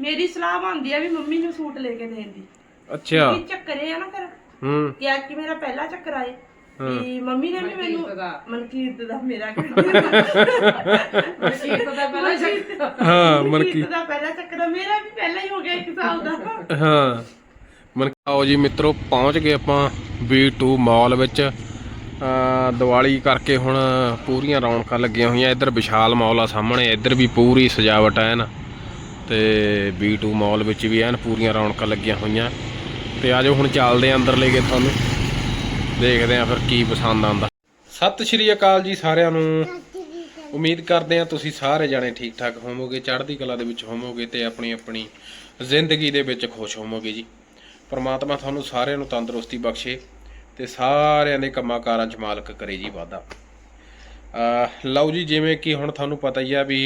ਮੇਰੀ ਸਲਾਹ ਬਣਦੀ ਆ ਵੀ ਮੰਮੀ ਨੂੰ ਸੂਟ ਲੈ ਕੇ ਦੇਣ ਦੀ। ਅੱਛਾ। ਕੀ ਚੱਕਰੇ ਆ ਨਾ ਫਿਰ। ਹੂੰ। ਕਿ ਅੱਜ ਮੇਰਾ ਪਹਿਲਾ ਚੱਕਰ ਆਏ ਵੀ ਮੰਮੀ ਨੇ ਵੀ ਮੈਨੂੰ। ਮਨਕੀਰਤ ਦਾ। ਮੇਰਾ ਮਨਕੀਰਤ ਦਾ ਪਹਿਲਾ ਚੱਕਰ। ਹਾਂ ਮਨਕੀ ਮਨਕੀਰਤ ਦਾ ਪਹਿਲਾ ਚੱਕਰ ਮੇਰਾ ਵੀ ਪਹਿਲਾਂ ਹੀ ਹੋ ਗਿਆ ਇੱਕ ਸਾਲ ਦਾ। ਹਾਂ। ਮਨ ਆਓ ਜੀ ਮਿੱਤਰੋ ਪਹੁੰਚ ਗਏ ਆਪਾਂ B2 ਮਾਲ ਵਿੱਚ। ਦੀਵਾਲੀ ਕਰਕੇ ਹੁਣ ਪੂਰੀਆਂ ਰੌਣਕਾਂ ਲੱਗੀਆਂ ਹੋਈਆਂ। ਇੱਧਰ ਵਿਸ਼ਾਲ ਮਾਲ ਆ ਸਾਹਮਣੇ। ਇੱਧਰ ਵੀ ਪੂਰੀ ਸਜਾਵਟ ਐ ਨਾ? ਤੇ B2 ਮਾਲ ਵਿੱਚ ਵੀ ਐਨ ਪੂਰੀਆਂ ਰੌਣਕਾਂ ਲੱਗੀਆਂ ਹੋਈਆਂ। ਤੇ ਆਜੋ ਹੁਣ ਚੱਲਦੇ ਆਂ ਅੰਦਰ ਲੈ ਕੇ ਤੁਹਾਨੂੰ ਦੇਖਦੇ ਆਂ ਫਿਰ ਕੀ ਪਸੰਦ ਆਉਂਦਾ। ਸਤਿ ਸ਼੍ਰੀ ਅਕਾਲ ਜੀ ਸਾਰਿਆਂ ਨੂੰ। ਉਮੀਦ ਕਰਦੇ ਹਾਂ ਤੁਸੀਂ ਸਾਰੇ ਜਾਣੇ ਠੀਕ ਠਾਕ ਹੋਵੋਗੇ, ਚੜ੍ਹਦੀ ਕਲਾ ਦੇ ਵਿੱਚ ਹੋਵੋਗੇ ਤੇ ਆਪਣੀ ਆਪਣੀ ਜ਼ਿੰਦਗੀ ਦੇ ਵਿੱਚ ਖੁਸ਼ ਹੋਵੋਗੇ ਜੀ। ਪਰਮਾਤਮਾ ਤੁਹਾਨੂੰ ਸਾਰਿਆਂ ਨੂੰ ਤੰਦਰੁਸਤੀ ਬਖਸ਼ੇ ਤੇ ਸਾਰਿਆਂ ਦੇ ਕੰਮਾਂ ਕਾਰਾਂ 'ਚ ਮਾਲਕ ਕਰੇ ਜੀ ਵਾਧਾ। ਲਓ ਜੀ, ਜਿਵੇਂ ਕਿ ਹੁਣ ਤੁਹਾਨੂੰ ਪਤਾ ਹੀ ਆ ਵੀ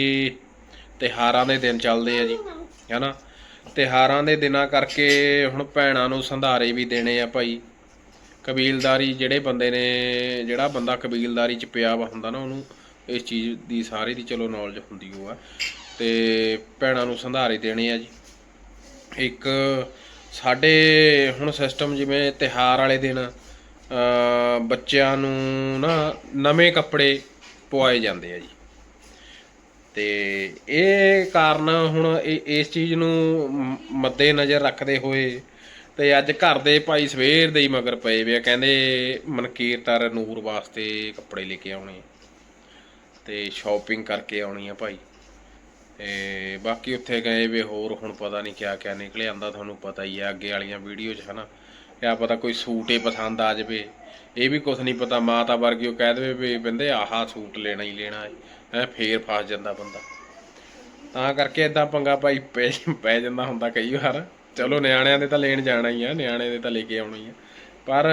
ਤਿਹਾਰਾਂ ਦੇ ਦਿਨ ਚੱਲਦੇ ਆ ਜੀ, ਹੈਨਾ? ਤਿਹਾਰਾਂ ਦੇ ਦਿਨਾਂ ਕਰਕੇ ਹੁਣ ਭੈਣਾਂ ਨੂੰ ਸੰਧਾਰੇ ਵੀ ਦੇਣੇ ਆ ਭਾਈ। ਕਬੀਲਦਾਰੀ ਜਿਹੜੇ ਬੰਦੇ ਨੇ, ਜਿਹੜਾ ਬੰਦਾ ਕਬੀਲਦਾਰੀ ਚ ਪਿਆ ਵਾ ਹੁੰਦਾ ਨਾ ਉਹਨੂੰ, ਇਸ ਚੀਜ਼ ਦੀ ਸਾਰੇ ਦੀ ਚਲੋ ਨੌਲੇਜ ਹੁੰਦੀ ਉਹ ਆ। ਤੇ ਭੈਣਾਂ ਨੂੰ ਸੰਧਾਰੇ ਦੇਣੇ ਆ ਜੀ। ਇੱਕ ਸਾਡੇ ਹੁਣ ਸਿਸਟਮ ਜਿਵੇਂ ਤਿਹਾਰ ਵਾਲੇ ਦਿਨ ਬੱਚਿਆਂ ਨੂੰ ਨਾ ਨਵੇਂ ਕੱਪੜੇ ਪਵਾਏ ਜਾਂਦੇ ਆ ਜੀ। ਤੇ ਇਹ ਕਾਰਨ ਹੁਣ ਇਹ- ਇਸ ਚੀਜ਼ ਨੂੰ ਮ- ਮੱਦੇ ਨਜ਼ਰ ਰੱਖਦੇ ਹੋਏ ਤੇ ਅੱਜ ਘਰ ਦੇ ਭਾਈ ਸਵੇਰ ਦੇ ਹੀ ਮਗਰ ਪਏ ਵੇ ਆ, ਕਹਿੰਦੇ ਮਨਕੀਰਤਰ ਨੂਰ ਵਾਸਤੇ ਕੱਪੜੇ ਲੈ ਕੇ ਆਉਣੇ ਤੇ ਸ਼ਾਪਿੰਗ ਕਰਕੇ ਆਉਣੀ ਆ ਭਾਈ। ਤੇ ਬਾਕੀ ਉੱਥੇ ਗਏ ਵੇ ਹੋਰ, ਹੁਣ ਪਤਾ ਨਹੀਂ ਕਿਆ ਕਿਆ ਨਿਕਲੇ ਆਂਦਾ ਤੁਹਾਨੂੰ ਪਤਾ ਹੀ ਆ, ਅੱਗੇ ਵਾਲੀਆਂ ਵੀਡੀਓ 'ਚ ਹਨਾ। ਕਿਆ ਪਤਾ ਕੋਈ ਸੂਟ ਹੀ ਪਸੰਦ ਆ ਜਾਵੇ। ਇਹ ਵੀ ਕੁਝ ਨਹੀਂ ਪਤਾ, ਮਾਤਾ ਵਰਗੀ ਉਹ ਕਹਿ ਦੇਵੇ ਵੀ ਬੰਦੇ ਆਹਾ ਸੂਟ ਲੈਣਾ ਹੀ ਲੈਣਾ ਹੈ ਹੈਂ, ਫੇਰ ਫਸ ਜਾਂਦਾ ਬੰਦਾ। ਤਾਂ ਕਰਕੇ ਇਦਾਂ ਪੰਗਾ ਭਾਈ ਪੈ ਪੈ ਜਾਂਦਾ ਹੁੰਦਾ ਕਈ ਵਾਰ। ਚਲੋ ਨਿਆਣਿਆਂ ਦੇ ਤਾਂ ਲੈਣ ਜਾਣਾ ਹੀ ਆ ਨਿਆਣੇ ਦੇ ਤਾਂ ਲੈ ਕੇ ਆਉਣਾ ਹੀ ਆ। ਪਰ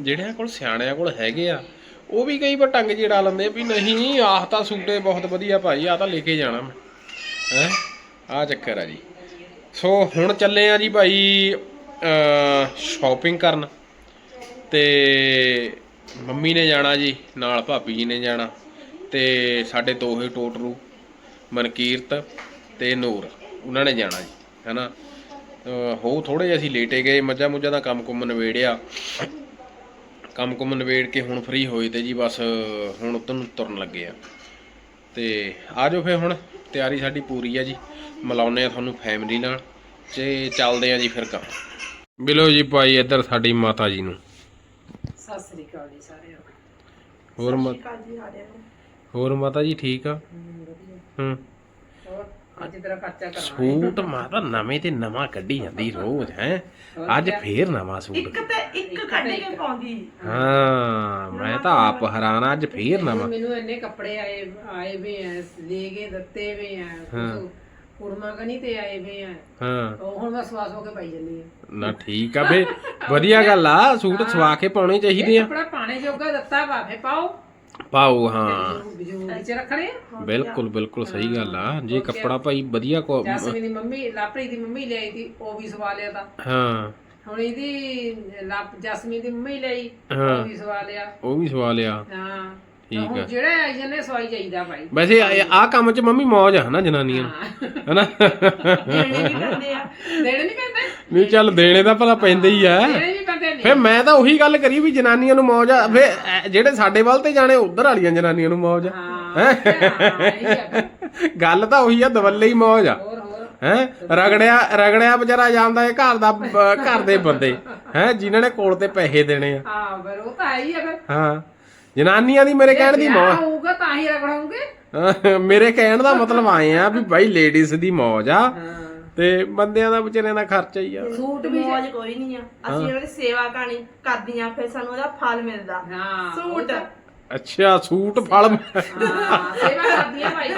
ਜਿਹੜਿਆਂ ਕੋਲ ਸਿਆਣਿਆਂ ਕੋਲ ਹੈਗੇ ਆ ਉਹ ਵੀ ਕਈ ਵਾਰ ਟੰਗ ਜਿਹੀ ਲੈਂਦੇ ਵੀ ਨਹੀਂ ਆਹ ਤਾਂ ਸੂਟੇ ਬਹੁਤ ਵਧੀਆ ਭਾਈ ਆ ਤਾਂ ਲੈ ਕੇ ਜਾਣਾ ਮੈਂ। ਹੈ ਆ ਚੱਕਰ ਆ ਜੀ। ਸੋ ਹੁਣ ਚੱਲੇ ਆ ਜੀ ਭਾਈ ਸ਼ਾਪਿੰਗ ਕਰਨ। ਤੇ ਮੰਮੀ ਨੇ ਜਾਣਾ ਜੀ ਨਾਲ ਭਾਬੀ ਜੀ ਨੇ ਜਾਣਾ। ਤੇ ਸਾਡੇ ਦੋਹੇ ਟੋਟਰੂ ਮਨਕੀਰਤ ਤੇ ਨੂਰ ਉਹਨਾਂ ਨੇ ਜਾਣਾ ਜੀ ਹੈਨਾ? ਹੋ ਥੋੜੇ ਜਿਹਾ ਅਸੀਂ ਲੇਟੇ ਗਏ ਮੱਝਾਂ ਮੁੱਝਾਂ ਦਾ ਕੰਮ ਕੁੰਮ ਨਵੇੜਿਆ ਕੰਮ ਕੁੰਮ ਨਵੇੜ ਕੇ ਹੁਣ ਫ੍ਰੀ ਹੋਏ ਤੇ ਜੀ ਬਸ ਹੁਣ ਉਧਰ ਨੂੰ ਤੁਰਨ ਲੱਗੇ ਆ। ਤੇ ਆਜੋ ਫੇ ਹੁਣ ਤਿਆਰੀ ਸਾਡੀ ਪੂਰੀ ਆ ਜੀ ਮਿਲਾਉਨੇ ਆ ਤੁਹਾਨੂੰ ਫੈਮਿਲੀ ਨਾਲ ਤੇ ਚੱਲਦੇ ਆ ਜੀ ਫਿਰ ਕਾਂ ਮਿਲੋ ਜੀ ਭਾਈ ਇੱਧਰ ਸਾਡੀ ਮਾਤਾ ਜੀ ਨੂੰ। ਸਤਿ ਸ੍ਰੀ ਅਕਾਲ ਜੀ ਸਾਰਿਆਂ ਨੂੰ। ਹੋਰ ਮਾ- ਕਾਲ ਜੀ ਸਾਰਿਆਂ ਨੂੰ। ਹੋਰ ਮਾਤਾ ਜੀ ਠੀਕ ਆ? ਹੂੰ। ਹੋਰ ਅੱਜ ਤੇਰਾ ਖਰਚਾ ਕਰਾਂਗੇ ਸੂਟ ਮਾਤਾ ਨਵੇਂ ਤੇ ਨਵਾਂ ਕੱਢੀ ਜਾਂਦੀ ਰੋਜ਼ ਹੈ। ਅੱਜ ਫੇਰ ਨਵਾਂ ਸੂਟ। ਇੱਕ ਤੇ ਇੱਕ ਕੱਢ ਕੇ ਪਾਉਂਦੀ। ਹਾਂ ਮੈਂ ਤਾਂ ਆਪ ਹੈਰਾਨ ਅੱਜ ਫੇਰ ਨਵਾਂ। ਮੈਨੂੰ ਇੰਨੇ ਕੱਪੜੇ ਆਏ ਆਏ ਵੇ ਆ ਲੈ ਕੇ ਦਿੱਤੇ ਵੇ ਆ ਕੁੜਮਾ ਕਨੀ ਤੇ ਆਏ ਵੇ ਆ ਹਾਂ। ਉਹ ਹੁਣ ਮੈਂ ਸਵਾਸ ਹੋ ਕੇ ਪਾਈ ਜੰਨੀ ਆ। ਨਾ ਠੀਕ ਆ ਬੇ ਵਧੀਆ ਗੱਲ ਆ ਸੂਟ ਸਵਾ ਕੇ ਪਾਉਣੇ ਚਾਹੀਦੇ ਆ। ਕੱਪੜਾ ਪਾਣੇ ਜੋਗਾ ਦਿੱਤਾ ਭਾਵੇਂ ਪਾਓ। ਪਾਓ ਹਾਂ। ਰੱਖਣੇ ਆ। ਬਿਲਕੁਲ ਬਿਲਕੁਲ ਸਹੀ ਗੱਲ ਆ। ਜੇ ਕੱਪੜਾ ਭਾਈ ਵਧੀਆ ਕੋ ਜਸਮੀ ਦੀ ਮੰਮੀ ਲਾਪਰੀ ਦੀ ਮੰਮੀ ਲਿਆਈ ਸੀ ਉਹ ਵੀ ਸਵਾ ਲਿਆ ਤਾਂ। ਹਾਂ। ਹੁਣ ਇਹਦੀ ਲਾਪ ਜਸਮੀ ਦੀ ਮੰਮੀ ਲਈ। ਉਹ ਵੀ ਸਵਾ ਲਿਆ। ਉਹ ਵੀ ਸਵਾ ਲਿਆ। ਹਾਂ। ਠੀਕ ਹੁਣ ਜਿਹੜਾ ਆਈ ਜਨੇ ਸਵਾਈ ਚਾਹੀਦਾ ਭਾਈ ਵੈਸੇ ਆ ਕੰਮ 'ਚ ਮੰਮੀ ਮੌਜ ਆ ਹਨਾ ਜਨਾਨੀਆਂ ਨੂੰ ਹਨਾ? ਦੇਣੇ ਵੀ ਪੈਂਦੇ ਆ। ਦੇਣੇ ਨਹੀਂ ਪੈਂਦੇ? ਨਹੀਂ ਚੱਲ ਦੇਣੇ ਤਾਂ ਭਲਾ ਪੈਂਦੇ ਹੀ ਆ। ਦੇਣੇ ਵੀ ਪੈਂਦੇ ਨਹੀਂ। ਫੇ ਮੈਂ ਤਾਂ ਉਹੀ ਗੱਲ ਕਰੀ ਵੀ ਜਨਾਨੀਆਂ ਨੂੰ ਮੌਜ ਆ। ਫੇ ਜਿਹੜੇ ਸਾਡੇ ਵੱਲ ਤੇ ਜਾਣੇ ਉਧਰ ਵਾਲੀਆਂ ਜਨਾਨੀਆਂ ਨੂੰ ਮੌਜ ਆ। ਆ। ਗੱਲ ਤਾਂ ਉਹੀ ਆ ਦਵੱਲੇ ਹੀ ਮੌਜ ਆ। ਹੈ? ਰਗੜਿਆ ਰਗੜਿਆ ਵਿਚਾਰਾ ਜਾਂਦਾ ਇਹ ਘਰ ਦਾ ਘਰ ਦੇ ਬੰਦੇ। ਹੈ? ਜਿਨ੍ਹਾਂ ਨੇ ਕੋਲ ਤੇ ਪੈਸੇ ਦੇਣੇ ਆ। ਹਾਂ ਪਰ ਉਹ ਤਾਂ ਹੀ ਆ ਫਿਰ। ਹਾਂ। ਜਨਾਨੀਆਂ ਦੀ ਮੇਰੇ ਕਹਿਣ ਦੀ ਮੌਜ। ਹੋਊਗਾ ਤਾਂ ਹੀ ਰਗੜਾਉਂਗੇ। ਮੇਰੇ ਕਹਿਣ ਦਾ ਮਤਲਬ ਆਏ ਆ ਵੀ ਭਾਈ ਲੇਡੀਜ਼ ਦੀ ਮੌਜ ਆ। ਤੇ ਬੰਦਿਆਂ ਦਾ ਵਿਚਾਰਿਆਂ ਦਾ ਖਰਚਾ ਹੀ ਆ। ਸੂਟ ਵੀ ਮੌਜ ਕੋਈ ਨਹੀਂ ਆ। ਅਸੀਂ ਉਹਨਾਂ ਦੀ ਸੇਵਾ ਕਾਣੀ ਕਰਦੀਆਂ ਫਿਰ ਸਾਨੂੰ ਉਹਦਾ ਫਲ ਮਿਲਦਾ। ਹਾਂ ਸੂਟ। ਅੱਛਾ ਸੂਟ ਫਲ। ਹਾਂ ਸੇਵਾ ਕਰਦੀ ਆ ਭਾਈ।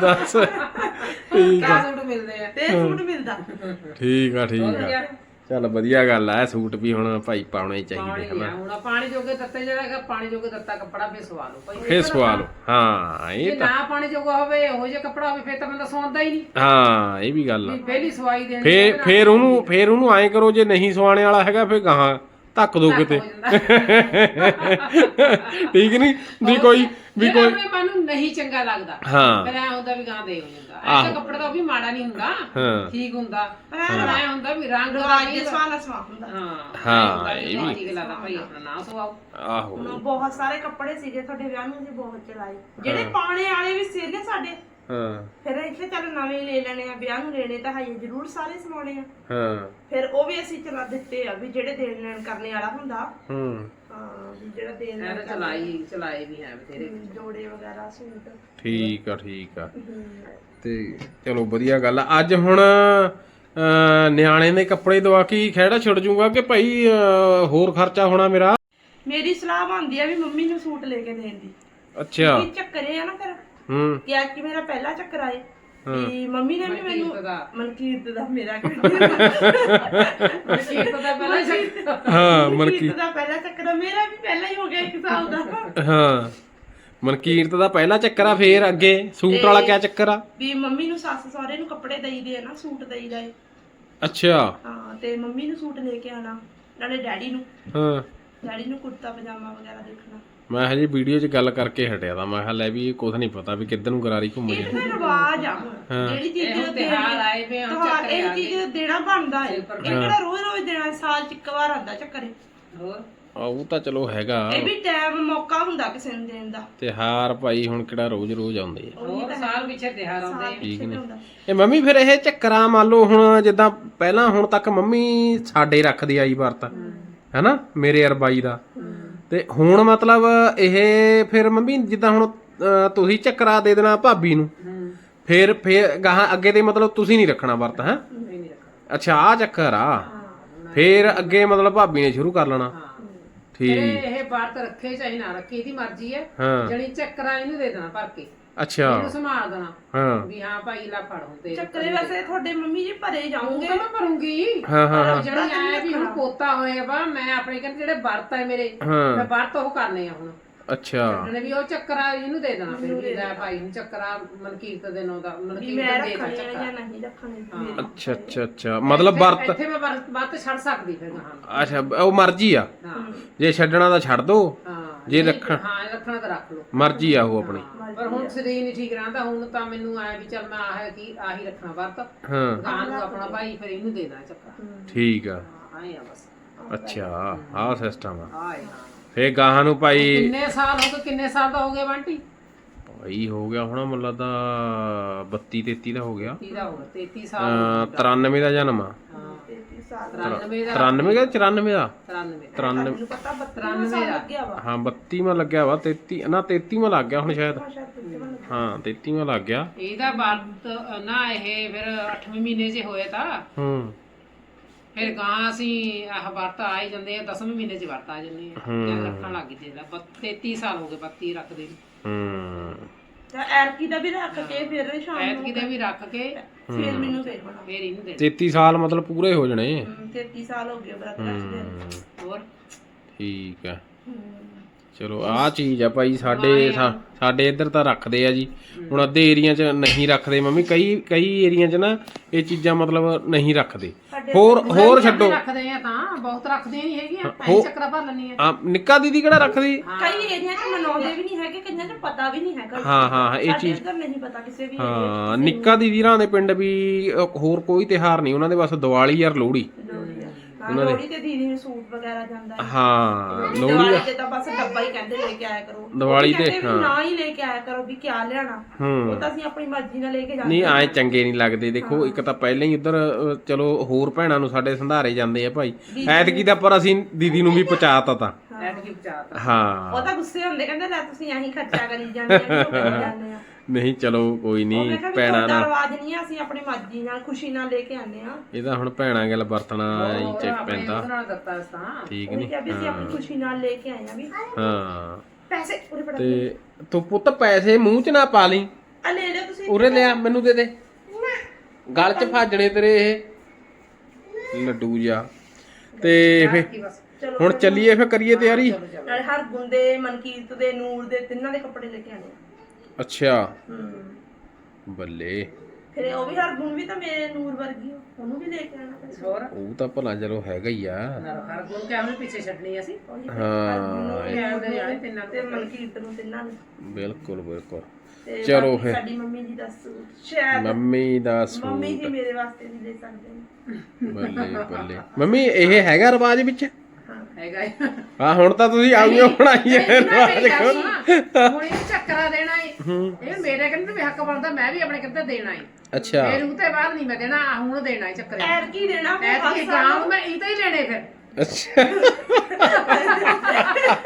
ਦੱਸ। ਠੀਕ ਕਾ ਸੂਟ ਮਿਲਦੇ ਆ? ਤੇ ਸੂਟ ਮਿਲਦਾ। ਠੀਕ ਆ ਠੀਕ ਆ। ਚੱਲ ਵਧੀਆ ਗੱਲ ਆ ਇਹ ਸੂਟ ਵੀ ਹੁਣ ਭਾਈ ਪਾਉਣੇ ਚਾਹੀਦੇ ਪਾਣੀ ਹਨਾ? ਹੁਣ ਪਾਣੀ ਜੋਗੇ ਦਿੱਤੇ ਜਿਹੜਾ ਪਾਣੀ ਜੋਗੇ ਦਿੱਤਾ ਕੱਪੜਾ ਫੇਰ ਸਵਾ ਲਓ। ਭਾਈ ਫੇਰ ਸਵਾਲ ਹਾਂ ਜੇ ਇਹ ਤਾਂ ਨਾ ਪਾਣੀ ਜੋਗਾ ਹੋਵੇ ਉਹੋ ਜਿਹਾ ਕੱਪੜਾ ਹੋਵੇ ਫੇਰ ਤਾਂ ਬੰਦਾ ਸੌਂਦਾ ਹੀ ਨਹੀਂ। ਹਾਂ ਇਹ ਵੀ ਗੱਲ ਆ। ਵੀ ਪਹਿਲੀ ਸਵਾਈ ਦੇਣੀ ਫੇਰ ਫੇਰ ਉਹਨੂੰ ਫੇਰ ਉਹਨੂੰ ਐਂ ਕਰੋ ਜੇ ਨਹੀਂ ਸਵਾਣੇ ਵਾਲਾ ਹੈਗਾ ਫੇਰ ਗਾਹਾਂ ਧੱਕ ਦੋ ਕਿਤੇ। ਠੀਕ ਨਹੀਂ? ਵੀ ਕੋਈ ਵੀ ਕੋਈ ਆਪਣੇ ਮਨ ਨੂੰ ਨਹੀਂ ਚੰਗਾ ਲੱਗਦਾ। ਹਾਂ। ਫਿਰ ਐ ਹੁੰਦਾ ਵੀ ਗਾਂ ਦੇ ਹੋ ਜਾਂਦਾ ਆਹੋ। ਐਸਾ ਕੱਪੜਾ ਤਾਂ ਉਹ ਵੀ ਮਾੜਾ ਨਹੀਂ ਹੁੰਦਾ ਹਾਂ। ਠੀਕ ਹੁੰਦਾ। ਪਰ ਐ ਹੁੰਦਾ ਵੀ ਰੰਗ ਦਾ। ਸਵਾਲ ਸਵਾ ਹੁੰਦਾ। ਹਾਂ ਹਾਂ, ਇਹ ਵੀ। ਠੀਕ ਲੱਗਦਾ ਭਾਈ ਆਪਣਾ ਨਾਂ ਸਵਾਓ। ਆਹੋ। ਹੁਣ ਬਹੁਤ ਸਾਰੇ ਕੱਪੜੇ ਸੀਗੇ ਤੁਹਾਡੇ ਵਿਆਹ ਨੂੰ ਅਸੀਂ ਬਹੁਤ ਚਲਾਏ। ਜਿਹੜੇ ਪਾਣੇ ਵਾਲੇ ਵੀ ਸੀਗੇ ਸਾਡੇ। ਹਾਂ। ਫਿਰ ਇੱਥੇ ਚੱਲ ਨਵੇਂ ਹੀ ਲੈ ਲੈਣੇ ਆ ਵਿਆਹ ਨੂੰ ਲੈਣੇ ਤਾਂ ਹੈ ਜ਼ਰੂਰ ਸਾਰੇ ਸਮਾਉਣੇ ਆ। ਹਾਂ। ਫਿਰ ਉਹ ਵੀ ਅਸੀਂ ਚਲਾ ਦਿੱਤੇ ਆ ਵੀ ਜਿਹੜੇ ਦੇਣ ਲੈਣ ਕਰਨੇ ਵਾਲਾ ਹੁੰਦਾ। ਹੂੰ। ਹਾਂ ਵੀ ਜਿਹੜਾ ਦੇਣ ਲੈਣ ਚਲਾਈ ਚਲਾਏ ਵੀ ਹੈ ਬਥੇਰੇ। ਜੋੜੇ ਵਗੈਰਾ ਸੂਟ। ਠੀਕ ਆ ਠੀਕ ਆ। ਹਮ, ਤੇ ਚਲੋ ਵਧੀਆ ਗੱਲ ਆ। ਅੱਜ ਹੁਣ ਨਿਆਣੇ ਦੇ ਕੱਪੜੇ ਦਵਾ ਕੇ ਖਹਿੜਾ ਛੱਡ ਜੂਗਾ ਕਿ ਭਾਈ ਹੋਰ ਖਰਚਾ ਹੋਣਾ ਮੇਰਾ? ਮੇਰੀ ਸਲਾਹ ਬਣਦੀ ਆ ਵੀ ਮੰਮੀ ਨੂੰ ਸੂਟ ਲੈ ਕੇ ਦੇਣ ਦੀ। ਅੱਛਾ। ਕੀ ਚੱਕਰੇ ਆ ਨਾ ਫਿਰ। ਹੂੰ। ਕਿ ਅੱਜ ਮੇਰਾ ਪਹਿਲਾ ਚੱਕਰ ਆਏ ਕਿ ਮੰਮੀ ਨੇ ਵੀ ਮੈਨੂੰ ਮਨਕੀਰਤ ਦਾ। ਮੇਰਾ ਮਨਕੀਰਤ ਦਾ ਪਹਿਲਾਂ ਚੱਕ ਹਾਂ ਮਨਕੀਰਤ ਦਾ ਪਹਿਲਾ ਚੱਕਰ ਮੇਰਾ ਵੀ ਪਹਿਲਾਂ ਹੀ ਹੋ ਗਿਆ ਇੱਕ ਸਾਲ ਦਾ। ਹਾਂ। ਮਨਕੀਰਤ ਦਾ ਪਹਿਲਾ ਚੱਕਰ ਆ ਫੇਰ ਅੱਗੇ ਸੂਟ ਵਾਲਾ ਕਿਆ ਚੱਕਰ ਆ? ਵੀ ਮੰਮੀ ਨੂੰ ਸੱਸ ਸਹੁਰੇ ਨੂੰ ਕੱਪੜੇ ਦੇਈਦੇ ਆ ਨਾ ਸੂਟ ਦੇਈਦਾ ਏ। ਅੱਛਾ। ਹਾਂ ਤੇ ਮੰਮੀ ਨੂੰ ਸੂਟ ਲੈ ਕੇ ਆਣਾ ਨਾਲੇ ਡੈਡੀ ਨੂੰ। ਹਾਂ। ਡੈਡੀ ਨੂੰ ਕੁੜਤਾ ਪਜਾਮਾ ਵਗੈਰਾ ਦੇਖਣਾ। ਮੈਂ ਹਜੇ ਵੀਡੀਓ 'ਚ ਗੱਲ ਕਰਕੇ ਹਟਿਆ ਤਾਂ ਮੈਂ ਕਿਹਾ ਲੈ ਵੀ ਇਹ ਕੁਝ ਨਹੀਂ ਪਤਾ ਵੀ ਕਿੱਧਰ ਨੂੰ ਗਰਾਰੀ ਘੁੰਮ ਇਹ ਜਾਣੀ ਤਾਂ ਰਿਵਾਜ ਆ। ਹਾਂ। ਜਿਹੜੀ ਚੀਜ਼ ਇਹੋ ਤਿਉਹਾਰ ਆਏ ਵੇ ਆ ਚੱਕਰੇ ਇਹ ਚੀਜ਼ ਦੇਣਾ ਬਣਦਾ ਏ। ਇਹ ਕਿਹੜਾ ਰੋਜ਼ ਰੋਜ਼ ਦੇਣਾ ਸਾਲ ਚ ਇੱਕ ਵਾਰ ਆਉਂਦਾ ਚੱਕਰੇ ਹੋਰ? ਆ ਉਹ ਤਾਂ ਚਲੋ ਹੈਗਾ। ਇਹ ਵੀ ਟਾਈਮ ਮੌਕਾ ਹੁੰਦਾ ਕਿਸੇ ਨੂੰ ਦੇਣ ਦਾ। ਤਿਉਹਾਰ ਭਾਈ ਹੁਣ ਕਿਹੜਾ ਰੋਜ਼ ਰੋਜ਼ ਆਉਂਦੇ ਆ। ਹੋਰ ਸਾਲ ਪਿੱਛੇ ਤਿਉਹਾਰ ਆਉਂਦੇ ਪਿੱਛੇ ਤੇ ਹੁੰਦਾ ਇਹ ਮੰਮੀ ਫਿਰ ਇਹ ਚੱਕਰਾਂ ਮੰਨ ਲਓ ਹੁਣ ਜਿੱਦਾਂ ਪਹਿਲਾਂ ਹੁਣ ਤੱਕ ਮੰਮੀ ਸਾਡੇ ਰੱਖਦੀ ਆਈ ਵਰਤ ਹੈਨਾ ਮੇਰੇ ਅਰਬਾਈ ਦਾ। ਤੇ ਹੁਣ ਮਤਲਬ ਇਹ ਫਿਰ ਮੰਮੀ ਜਿੱਦਾਂ ਹੁਣ ਤੁਸੀਂ ਚੱਕਰਾ ਦੇ ਦੇਣਾ ਭਾਬੀ ਨੂੰ ਫਿਰ ਫਿਰ ਗਾਹਾਂ ਅੱਗੇ ਤੇ ਮਤਲਬ ਤੁਸੀਂ ਨਹੀਂ ਰੱਖਣਾ ਵਰਤ ਹੈ? ਨਹੀਂ ਨਹੀਂ ਰੱਖਣਾ। ਅੱਛਾ ਆ ਚੱਕਰ ਆ। ਫਿਰ ਅੱਗੇ ਮਤਲਬ ਭਾਬੀ ਨੇ ਸ਼ੁਰੂ ਕਰ ਲੈਣਾ। ਠੀਕ। ਇਹ ਵਰਤ ਰੱਖੇ ਚਾਹੇ ਨਾ ਰੱਖੇ ਇਹਦੀ ਮਰਜ਼ੀ ਹੈ। ਹਾਂ। ਜਣੀ ਚੱਕਰਾ ਇਹਨੂੰ ਦੇ ਦੇਣਾ ਭਰ ਕੇ। ਅੱਛਾ। ਇਹਨੂੰ ਸੰਭਾਲ ਦੇਣਾ। ਹਾਂ। ਵੀ ਹਾਂ ਭਾਈ ਲਾ ਫੜ ਤੇ ਚੱਕਰੇ ਵੈਸੇ ਤੁਹਾਡੇ ਮੰਮੀ ਜੀ ਭਰੇ ਉਹ ਜਾਉਂਗੇ ਤਾਂ ਮੈਂ ਭਰੂੰਗੀ। ਹਾਂ ਹਾਂ ਹਾਂ। ਜਿਹੜੀ ਐ ਵੀ ਹੁਣ ਪੋਤਾ ਹੋਇਆ ਵਾ ਮੈਂ ਆਪਣੇ ਕਹਿੰਦੇ ਜਿਹੜੇ ਵਰਤ ਹੈ ਮੇਰੇ ਹਾਂ। ਮੈਂ ਵਰਤ ਉਹ ਕਰਨੇ ਆ ਹੁਣ। ਅੱਛਾ। ਉਹਨੇ ਵੀ ਉਹ ਚੱਕਰਾ ਇਹਨੂੰ ਦੇ ਦੇਣਾ ਫਿਰ ਵੀ ਲੈ ਭਾਈ ਨੂੰ ਚੱਕਰਾ ਮਨਕੀਰਤ ਦੇ ਨਾਂ ਦਾ ਵੀ ਮਨਕੀਰਤ ਦਾ ਦੇ ਦੇਣਾ ਰੱਖਣੇ ਆ ਚੱਕਰਾ। ਨਹੀਂ ਰੱਖਣੇ? ਅੱਛਾ ਅੱਛਾ ਅੱਛਾ। ਮਤਲਬ ਵਰਤ ਇੱਥੇ ਮੈਂ ਵਰਤ ਵਰਤ ਛੱਡ ਸਕਦੀ ਫਿਰ ਹਾਂ। ਅੱਛਾ ਉਹ ਮਰਜ਼ੀ ਆ। ਹਾਂ। ਜੇ ਛੱਡਣਾ ਤਾਂ ਛੱਡ ਦੋ। ਹਾਂ। ਜੇ ਰੱਖਣ ਹਾਂ ਰੱਖਣਾ ਤਾਂ ਰੱਖ ਲਓ। ਮਰਜ਼ੀ ਆ ਉਹ ਆਪਣੀ। ਪਰ ਹੁਣ ਸਰੀਰ ਨਹੀਂ ਠੀਕ ਰਹਿੰਦਾ ਹੁਣ ਤਾਂ ਮੈਨੂੰ ਆਇਆ ਵੀ ਚੱਲ ਮੈਂ ਆਹ ਕੀ ਆਹੀ ਰੱਖਣਾ ਵਰਤ। ਹਾਂ। ਗਾਂ ਨੂੰ ਆਪਣਾ ਭਾਈ ਫਿਰ ਇਹਨੂੰ ਦੇ ਦੇਣਾ ਚੱਕਰਾ। ਠੀਕ ਆ। ਹਾਂ ਆਏ ਆ ਬਸ। ਅੱਛਾ ਆਹ ਸਿਸਟਮ ਆ। ਆਏ ਹਾਂ ਫੇ ਗਾਹਾਂ ਨੂੰ ਭਾਈ ਕਿੰਨੇ ਸਾਲ ਹੋ ਗਏ ਕਿੰਨੇ ਸਾਲ ਦਾ ਹੋ ਗਿਆ ਬੰਟੀ? ਭਾਈ ਹੋ ਗਿਆ ਹੋਣਾ ਮੁੱਲਾ ਦਾ 32 33 ਦਾ ਹੋ ਗਿਆ। ਕਿਹਦਾ ਹੋ ਗਿਆ 33 ਸਾਲ ਅਹ 93 ਦਾ ਜਨਮ ਆ। ਹਾਂ 33 ਸਾਲ। 93 ਦਾ। 93 ਦਾ 94 ਦਾ? 93 93 ਮੈਨੂੰ ਪਤਾ 32 ਸਾਲ ਲੱਗਿਆ ਵਾ। ਹਾਂ 32 ਮਾ ਲੱਗਿਆ ਵਾ 33 ਨਾ 33 ਮਾ ਲੱਗ ਗਿਆ ਹੁਣ ਸ਼ਾਇਦ। ਹਾਂ 33 ਮਾ ਲੱਗ ਗਿਆ। ਇਹਦਾ ਵਰਤ ਨਾ ਇਹ ਫਿਰ 8ਵੇਂ ਮਹੀਨੇ 'ਚ ਹੋਇਆ ਤਾਂ। ਹੂੰ। ਫਿਰ ਗਾਂ ਅਸੀਂ ਆਹ ਵਰਤ ਆ ਹੀ ਜਾਂਦੇ ਆ 10ਵੇਂ ਮਹੀਨੇ 'ਚ ਵਰਤ ਆ ਜਾਂਦੇ ਆ। ਰੱਖਣ ਲੱਗ ਗਈ ਤੇ 33 ਸਾਲ ਹੋ ਗਏ 32 ਰੱਖਦੇ ਨੂੰ। ਹੂੰ। ਤਾਂ ਐਰਕੀ ਦਾ ਵੀ ਰੱਖ ਕੇ ਫਿਰ ਸ਼ਾਮ ਨੂੰ ਐਤਕੀ ਦੇ ਵੀ ਰੱਖ ਕੇ ਫਿਰ ਮੈਨੂੰ ਦੇ ਬਣਾ ਫਿਰ ਇਹਨੂੰ ਦੇ 33 ਸਾਲ ਮਤਲਬ ਪੂਰੇ ਹੋ ਜਾਣੇ। 33 ਸਾਲ ਹੋ ਗਏ ਬਰਤ ਰੱਖਦੇ ਹੋਰ? ਠੀਕ ਹੈ। ਚਲੋ ਆਹ ਚੀਜ਼ ਆ ਭਾਈ ਸਾਡੇ ਸਾਡੇ ਇੱਧਰ ਤਾਂ ਰੱਖਦੇ ਆ ਜੀ। ਹੁਣ ਅੱਧੇ ਏਰੀਆ 'ਚ ਨਹੀਂ ਰੱਖਦੇ ਮੰਮੀ ਕਈ ਕਈ ਏਰੀਆ 'ਚ ਨਾ ਇਹ ਚੀਜ਼ਾਂ ਮਤਲਬ ਨਹੀਂ ਰੱਖਦੇ। ਹੋਰ ਹੋਰ ਛੱਡੋ। ਰੱਖਦੇ ਆ ਤਾਂ ਬਹੁਤ ਰੱਖਦੇ ਨਹੀਂ ਹੈਗੀਆਂ ਐਂ ਚੱਕਰਾ ਭਰ ਲੈਣੀ ਆ। ਨਿੱਕਾ ਦੀਦੀ ਕਿਹੜਾ ਰੱਖਦੀ? ਕਈ ਏਰੀਆ 'ਚ ਮਨਾਉਂਦੇ ਵੀ ਨਹੀਂ ਹੈਗੇ ਕਈਆਂ 'ਚ ਪਤਾ ਵੀ ਨਹੀਂ ਹੈਗਾ। ਹਾਂ ਹਾਂ ਹਾਂ, ਇਹ ਚੀਜ਼ ਇੱਧਰ ਨਹੀਂ ਪਤਾ ਕਿਸੇ ਵੀ ਹਾਂ ਨਿੱਕਾ ਦੀਦੀ ਰਾਂ ਦੇ ਪਿੰਡ ਵੀ ਹੋਰ ਕੋਈ ਤਿਹਾਰ ਨਹੀਂ ਉਹਨਾਂ ਦੇ ਬਸ ਦੀਵਾਲੀ ਯਾਰ ਲੋਹੜੀ। ਹਾਂ ਲੋੜੀ ਤੇ ਦੀਦੀ ਨੂੰ ਸੂਟ ਵਗੈਰਾ ਜਾਂਦਾ ਹੈ। ਹਾਂ ਲੋਹੜੀ ਦੀਵਾਲੀ ਤੇ ਤਾਂ ਬਸ ਡੱਬਾ ਹੀ ਕਹਿੰਦੇ ਲੈ ਕੇ ਆਇਆ ਕਰੋ। ਦੀਵਾਲੀ ਤੇ, ਨਾ ਹੀ ਲੈ ਕੇ ਆਇਆ ਕਰੋ ਵੀ ਕਿਆ ਲਿਆਣਾ ਹੂੰ। ਉਹ ਤਾਂ ਅਸੀਂ ਆਪਣੀ ਮਰਜ਼ੀ ਨਾਲ ਲੈ ਕੇ ਜਾਂਦੇ ਨਹੀਂ ਆਏ ਚੰਗੇ ਨਹੀਂ ਲੱਗਦੇ। ਦੇਖੋ ਇੱਕ ਤਾਂ ਪਹਿਲਾਂ ਹੀ ਉਧਰ ਚਲੋ ਹੋਰ ਭੈਣਾਂ ਨੂੰ ਸਾਡੇ ਸੰਧਾਰੇ ਜਾਂਦੇ ਆ ਭਾਈ। ਐਤਕੀ ਦਾ ਪਰ ਅਸੀਂ ਦੀਦੀ ਨੂੰ ਵੀ ਪਹੁੰਚਾਤਾ ਤਾਂ। ਐਤਕੀ ਬਚਾਤਾ ਹਾਂ। ਉਹ ਤਾਂ ਗੁੱਸੇ ਹੁੰਦੇ ਕਹਿੰਦੇ ਲੈ ਤੁਸੀਂ ਐਂ ਖਰਚਾ ਕਰੀ ਜਾਂਦੇ ਆ ਕਿਉਂ ਕਰੀ ਜਾਂਦੇ ਆ। ਨਹੀਂ ਚਲੋ ਕੋਈ ਨਹੀਂ ਭੈਣਾਂ ਨਾਲ। ਰਿਵਾਜ ਨਹੀਂ ਅਸੀਂ ਆਪਣੀ ਮਰਜ਼ੀ ਨਾਲ ਖੁਸ਼ੀ ਨਾਲ ਲੈ ਕੇ ਆਉਂਦੇ ਆ ਇਹਦਾ ਹੁਣ ਭੈਣਾਂ ਗੱਲ ਵਰਤਣਾ ਹੀ ਚ ਆਪਣੇ ਪੈਂਦਾ। ਠੀਕ ਨਹੀਂ? ਅਸੀਂ ਆਪਣੀ ਖੁਸ਼ੀ ਨਾਲ ਲੈ ਕੇ ਆਏ ਆ ਵੀ ਹਾਂ। ਪੈਸੇ ਤੇ ਤੂੰ ਪੁੱਤ ਪੈਸੇ ਮੂੰਹ 'ਚ ਨਾ ਪਾ ਲਈ। ਆ ਲੈ ਲਿਓ ਤੁਸੀਂ। ਉਰੇ ਲਿਆ ਮੈਨੂੰ ਦੇ ਦੇ। ਗਲ 'ਚ ਭਾਜਣੇ ਤੇਰੇ ਇਹ। ਲੱਡੂ ਜਾ ਤੇ ਫੇ ਹੁਣ ਚੱਲੀਏ ਫੇ ਕਰੀਏ ਤਿਆਰੀ। ਨਾਲੇ ਹਰ ਗੁੰਦੇ ਮਨਕੀਰਤ ਦੇ ਨੂਰ ਦੇ ਤਿੰਨਾਂ ਦੇ ਕੱਪੜੇ ਲੈ ਕੇ ਆਣੇ ਆ। ਅੱਛਾ। ਹੂੰ। ਬੱਲੇ। ਫਿਰ ਉਹ ਵੀ ਹਰਗੁਣ ਵੀ ਤਾਂ ਮੇਰੇ ਨੂਰ ਵਰਗੀ ਆ, ਉਹਨੂੰ ਵੀ ਲੈ ਕੇ ਆਣਾ ਹੋਰ? ਉਹ ਤਾਂ ਭਲਾ ਚਲੋ ਹੈਗਾ ਹੀ ਆ। ਹਰ ਗੁਣ ਕੇ ਉਹਨੇ ਪਿੱਛੇ ਛੱਡਣੀ ਅਸੀਂ ਹਾਂ ਕਹਿੰਦੇ ਜਾਣੇ ਤਿੰਨਾਂ ਤੇ ਮਨਕੀਰਤ ਨੂੰ ਤਿੰਨਾਂ ਨੂੰ। ਬਿਲਕੁਲ ਬਿਲਕੁਲ। ਤੇ ਚਲੋ ਬਾਕੀ ਫਿਰ। ਸਾਡੀ ਮੰਮੀ ਜੀ ਦਾ ਸੂਟ ਸ਼ਾਇਦ ਮੰਮੀ ਦਾ ਮੰਮੀ ਸੂਟ। ਜੀ ਮੇਰੇ ਵਾਸਤੇ ਵੀ ਲੈ ਸਕਦੇ। ਨੇ ਬੱਲੇ ਬੱਲੇ। ਮੰਮੀ ਇਹ ਹੈਗਾ ਰਿਵਾਜ ਵਿੱਚ? ਹੈਗਾ। ਆ ਹੁਣ ਤਾਂ ਤੁਸੀਂ ਆਉਂ ਬਣਾਈ ਹੈ ਨਾ ਹੁਣ ਇਹ ਚੱਕਰਾ ਦੇਣਾ ਏ। ਇਹ ਮੇਰੇ ਕਹਿੰਦੇ ਵੀ ਹੱਕ ਬਣਦਾ ਮੈਂ ਵੀ ਆਪਣੇ ਕਹਿੰਦੇ ਦੇਣਾ ਏ। ਅੱਛਾ। ਫਿਰ ਉਹ ਤੇ ਬਾਅਦ ਨਹੀਂ ਮੈਂ ਦੇਣਾ ਹੁਣ ਦੇਣਾ ਏ ਚੱਕਰੇ। ਐਰ ਕੀ ਦੇਣਾ ਫਿਰ ਐਤਕੀ ਹਰ ਗਾਂ ਸਾਲ। ਨੂੰ ਮੈਂ ਇਹ ਤਾਂ ਹੀ ਲੈਣੇ ਫਿਰ। ਅੱਛਾ।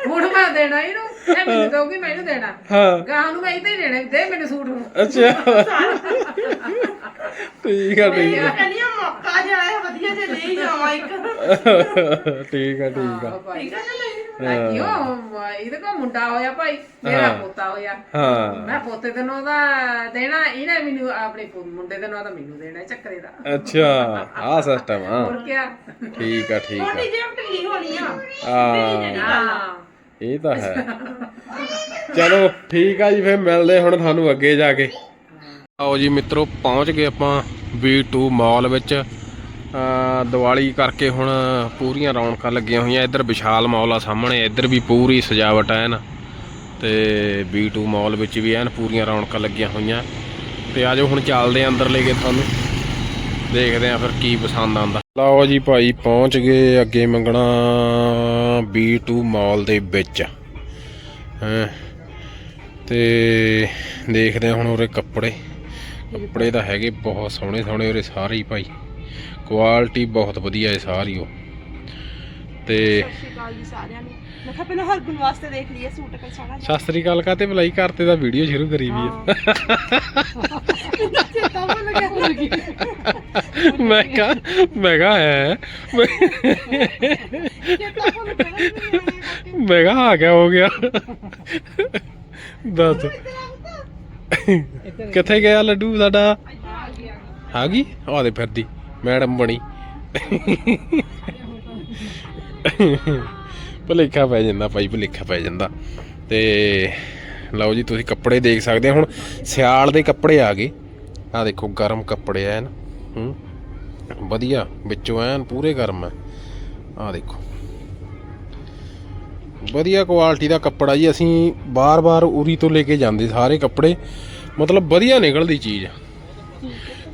ਹੁਣ ਮੈਂ ਦੇਣਾ ਇਹਨੂੰ ਇਹ ਮੈਨੂੰ ਦਊਗੀ ਮੈਂ ਇਹਨੂੰ ਦੇਣਾ। ਹਾਂ। ਗਾਂ ਨੂੰ ਮੈਂ ਇਹ ਤਾਂ ਹੀ ਲੈਣੇ ਦੇ ਮੈਨੂੰ ਸੂਟ ਹੁਣ। ਅੱਛਾ। ਠੀਕ ਆ ਠੀਕ ਆ ਮੌਕਾ ਜਿਹਾ ਆਇਆ ਵਧੀਆ ਜਿਹਾ ਲੈ ਹੀ ਆਵਾਂ ਇੱਕ ਆ ਠੀਕ ਆ ਠੀਕ ਆ। ਠੀਕ ਆ ਨਾ ਨਹੀਂ ਆ ਕਿਉਂ ਇਹਦੇ ਕੋ ਮੁੰਡਾ ਹੋਇਆ ਭਾਈ ਮੇਰਾ ਪੋਤਾ ਹੋਇਆ। ਹਾਂ। ਮੈਂ ਪੋਤੇ ਦੇ ਨਾਂ ਦਾ ਦੇਣਾ ਇਹਨੇ ਮੈਨੂੰ ਆਪਣੇ ਪੁ- ਮੁੰਡੇ ਦੇ ਨਾਂ ਦਾ ਮੈਨੂੰ ਦੇਣਾ ਏ ਚੱਕਰੇ ਦਾ। ਅੱਛਾ ਆ ਸਿਸਟਮ ਆ। ਹੋਰ ਕੀ ਠੀਕ ਆ ਠੀਕ ਆ। ਛੋਟੀ ਜਿਹੀ ਢਿੱਲੀ ਹੋਣੀ ਆ। ਆ। ਹਾਂ ਇਹ ਤਾਂ ਹੈ। ਚਲੋ ਠੀਕ ਆ ਜੀ ਫਿਰ ਮਿਲਦੇ ਹੁਣ ਤੁਹਾਨੂੰ ਅੱਗੇ ਜਾ ਕੇ। ਆਓ ਜੀ ਮਿੱਤਰੋ ਪਹੁੰਚ ਗਏ ਆਪਾਂ B2 ਮਾਲ ਵਿੱਚ। ਦੀਵਾਲੀ ਕਰਕੇ ਹੁਣ ਪੂਰੀਆਂ ਰੌਣਕਾਂ ਲੱਗੀਆਂ ਹੋਈਆਂ। ਇੱਧਰ ਵਿਸ਼ਾਲ ਮਾਲ ਆ ਸਾਹਮਣੇ, ਇੱਧਰ ਵੀ ਪੂਰੀ ਸਜਾਵਟ ਐਨ। ਤੇ B2 ਮਾਲ ਵਿੱਚ ਵੀ ਐਨ ਪੂਰੀਆਂ ਰੌਣਕਾਂ ਲੱਗੀਆਂ ਹੋਈਆਂ। ਤੇ ਆਜੋ ਹੁਣ ਚੱਲਦੇ ਆਂ ਅੰਦਰ ਲੈ ਕੇ ਤੁਹਾਨੂੰ। ਦੇਖਦੇ ਆਂ ਫਿਰ ਕੀ ਪਸੰਦ ਆਂਦਾ ਲਓ ਜੀ ਭਾਈ, ਪਹੁੰਚ ਗਏ ਅੱਗੇ ਮੰਗਣਾ B2 ਮਾਲ ਦੇ ਵਿੱਚ। ਹੈਂ। ਤੇ ਦੇਖਦੇ ਆਂ ਹੁਣ ਉਰੇ ਕੱਪੜੇ। ਕੱਪੜੇ ਤਾਂ ਹੈਗੇ ਬਹੁਤ ਸੋਹਣੇ ਸੋਹਣੇ ਉਰੇ ਸਾਰੇ ਹੀ ਭਾਈ। ਕੁਆਲਿਟੀ ਬਹੁਤ ਵਧੀਆ ਹੈ ਸਾਰੀ ਉਹ। ਤੇ ਸਤਿ ਸ਼੍ਰੀ ਅਕਾਲ ਜੀ ਸਾਰਿਆਂ ਨੂੰ। ਮੈਂ ਕਿਹਾ ਪਹਿਲਾਂ ਹਰਗੁਣ ਵਾਸਤੇ ਦੇਖ ਲਈਏ ਸੂਟ ਕਿੰਨਾ ਸੋਹਣਾ ਸਤਿ ਸ੍ਰੀ ਅਕਾਲ ਕਾਤੇ ਬੁਲਾਈ ਕਰਤੇ ਦਾ ਵੀਡੀਓ ਸ਼ੁਰੂ ਕਰੀ ਵੀ ਆ। ਚੇਤਾ ਭੁੱਲ ਗਿਆ। ਭੁੱਲ ਗਈ ਮੈਂ ਕਹਾ ਮੈਂ ਕਹਾ ਹੈ। ਚੇਤਾ ਭੁੱਲ ਗਿਆ। ਮੈਂ ਕਹਾ ਆ ਗਿਆ ਹੋ ਗਿਆ। ਦੱਸ। ਕਿੱਥੇ ਗਿਆ ਲੱਡੂ ਸਾਡਾ? ਆ ਗਈ? ਆ ਦੇ ਫਿਰਦੀ। ਮੈਡਮ ਬਣੀ। ਭੁਲੇਖਾ ਪੈ ਜਾਂਦਾ ਭਾਈ, ਭੁਲੇਖਾ ਪੈ ਜਾਂਦਾ। ਤੇ ਲਓ ਜੀ, ਤੁਸੀਂ ਕੱਪੜੇ ਦੇਖ ਸਕਦੇ ਹੁਣ ਸਿਆਲ ਦੇ ਕੱਪੜੇ ਆ ਗਏ। ਆ ਦੇਖੋ, ਗਰਮ ਕੱਪੜੇ ਐਨ। ਹੂੰ, ਵਧੀਆ, ਵਿੱਚੋਂ ਐਨ, ਪੂਰੇ ਗਰਮ ਆ ਆ ਦੇਖੋ। ਵਧੀਆ ਕੁਆਲਿਟੀ ਦਾ ਕੱਪੜਾ ਜੀ, ਅਸੀਂ ਬਾਰ-ਬਾਰ ਉਰੀ ਤੋਂ ਲੈ ਕੇ ਜਾਂਦੇ ਸਾਰੇ ਕੱਪੜੇ। ਮਤਲਬ ਵਧੀਆ ਨਿਕਲਦੀ ਚੀਜ਼।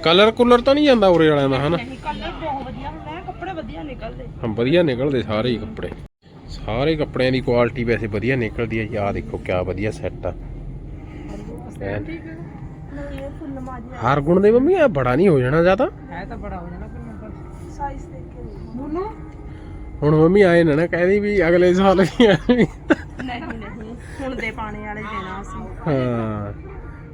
ਕਲਰ ਕੁਲਰ ਤਾਂ ਨਹੀਂ ਜਾਂਦਾ ਉਰੇ ਵਾਲਿਆਂ ਦਾ ਹਨਾ? ਨਹੀਂ ਕਲਰ ਬਹੁਤ ਵਧੀਆ ਹੁੰਦਾ ਹੈ ਕੱਪੜੇ ਵਧੀਆ ਨਿਕਲਦੇ। ਹਾਂ ਵਧੀਆ ਨਿਕਲਦੇ ਸਾਰੇ ਹੀ ਕੱਪੜੇ। ਸਾਰੇ ਕੱਪੜਿਆਂ ਦੀ ਕੁਆਲਿਟੀ ਵੈਸੇ ਵਧੀਆ ਨਿਕਲਦੀ ਹੈ। ਆਹ ਦੇਖੋ ਕਿਆ ਵਧੀਆ ਸੈੱਟ ਆ। ਐਨ। ਨਹੀਂ ਇਹ ਫੁੱਲ ਮਾਜੀ ਹਰ ਗੁਣ ਦੇ ਮੰਮੀ ਇਹ ਬੜਾ ਨਹੀਂ ਹੋ ਜਾਣਾ ਜਾਂ ਤਾਂ ਹੈ ਤਾਂ ਬੜਾ ਹੋ ਜਾਣਾ ਫਿਰ ਮੈਂ ਸਾਈਜ਼ ਦੇਖ ਕੇ ਦੇਖ। ਬੋਲੋ। ਹੁਣ ਮੰਮੀ ਆਏ ਨਾ ਨਾ ਕਹਿੰਦੀ ਵੀ ਅਗਲੇ ਸਾਲ ਵੀ ਆਵੀਂ। ਨਹੀਂ ਨਹੀਂ ਹੁਣ ਦੇ ਪਾਣੇ ਵਾਲੇ ਦੇਣਾ ਅਸੀਂ। ਹਾਂ।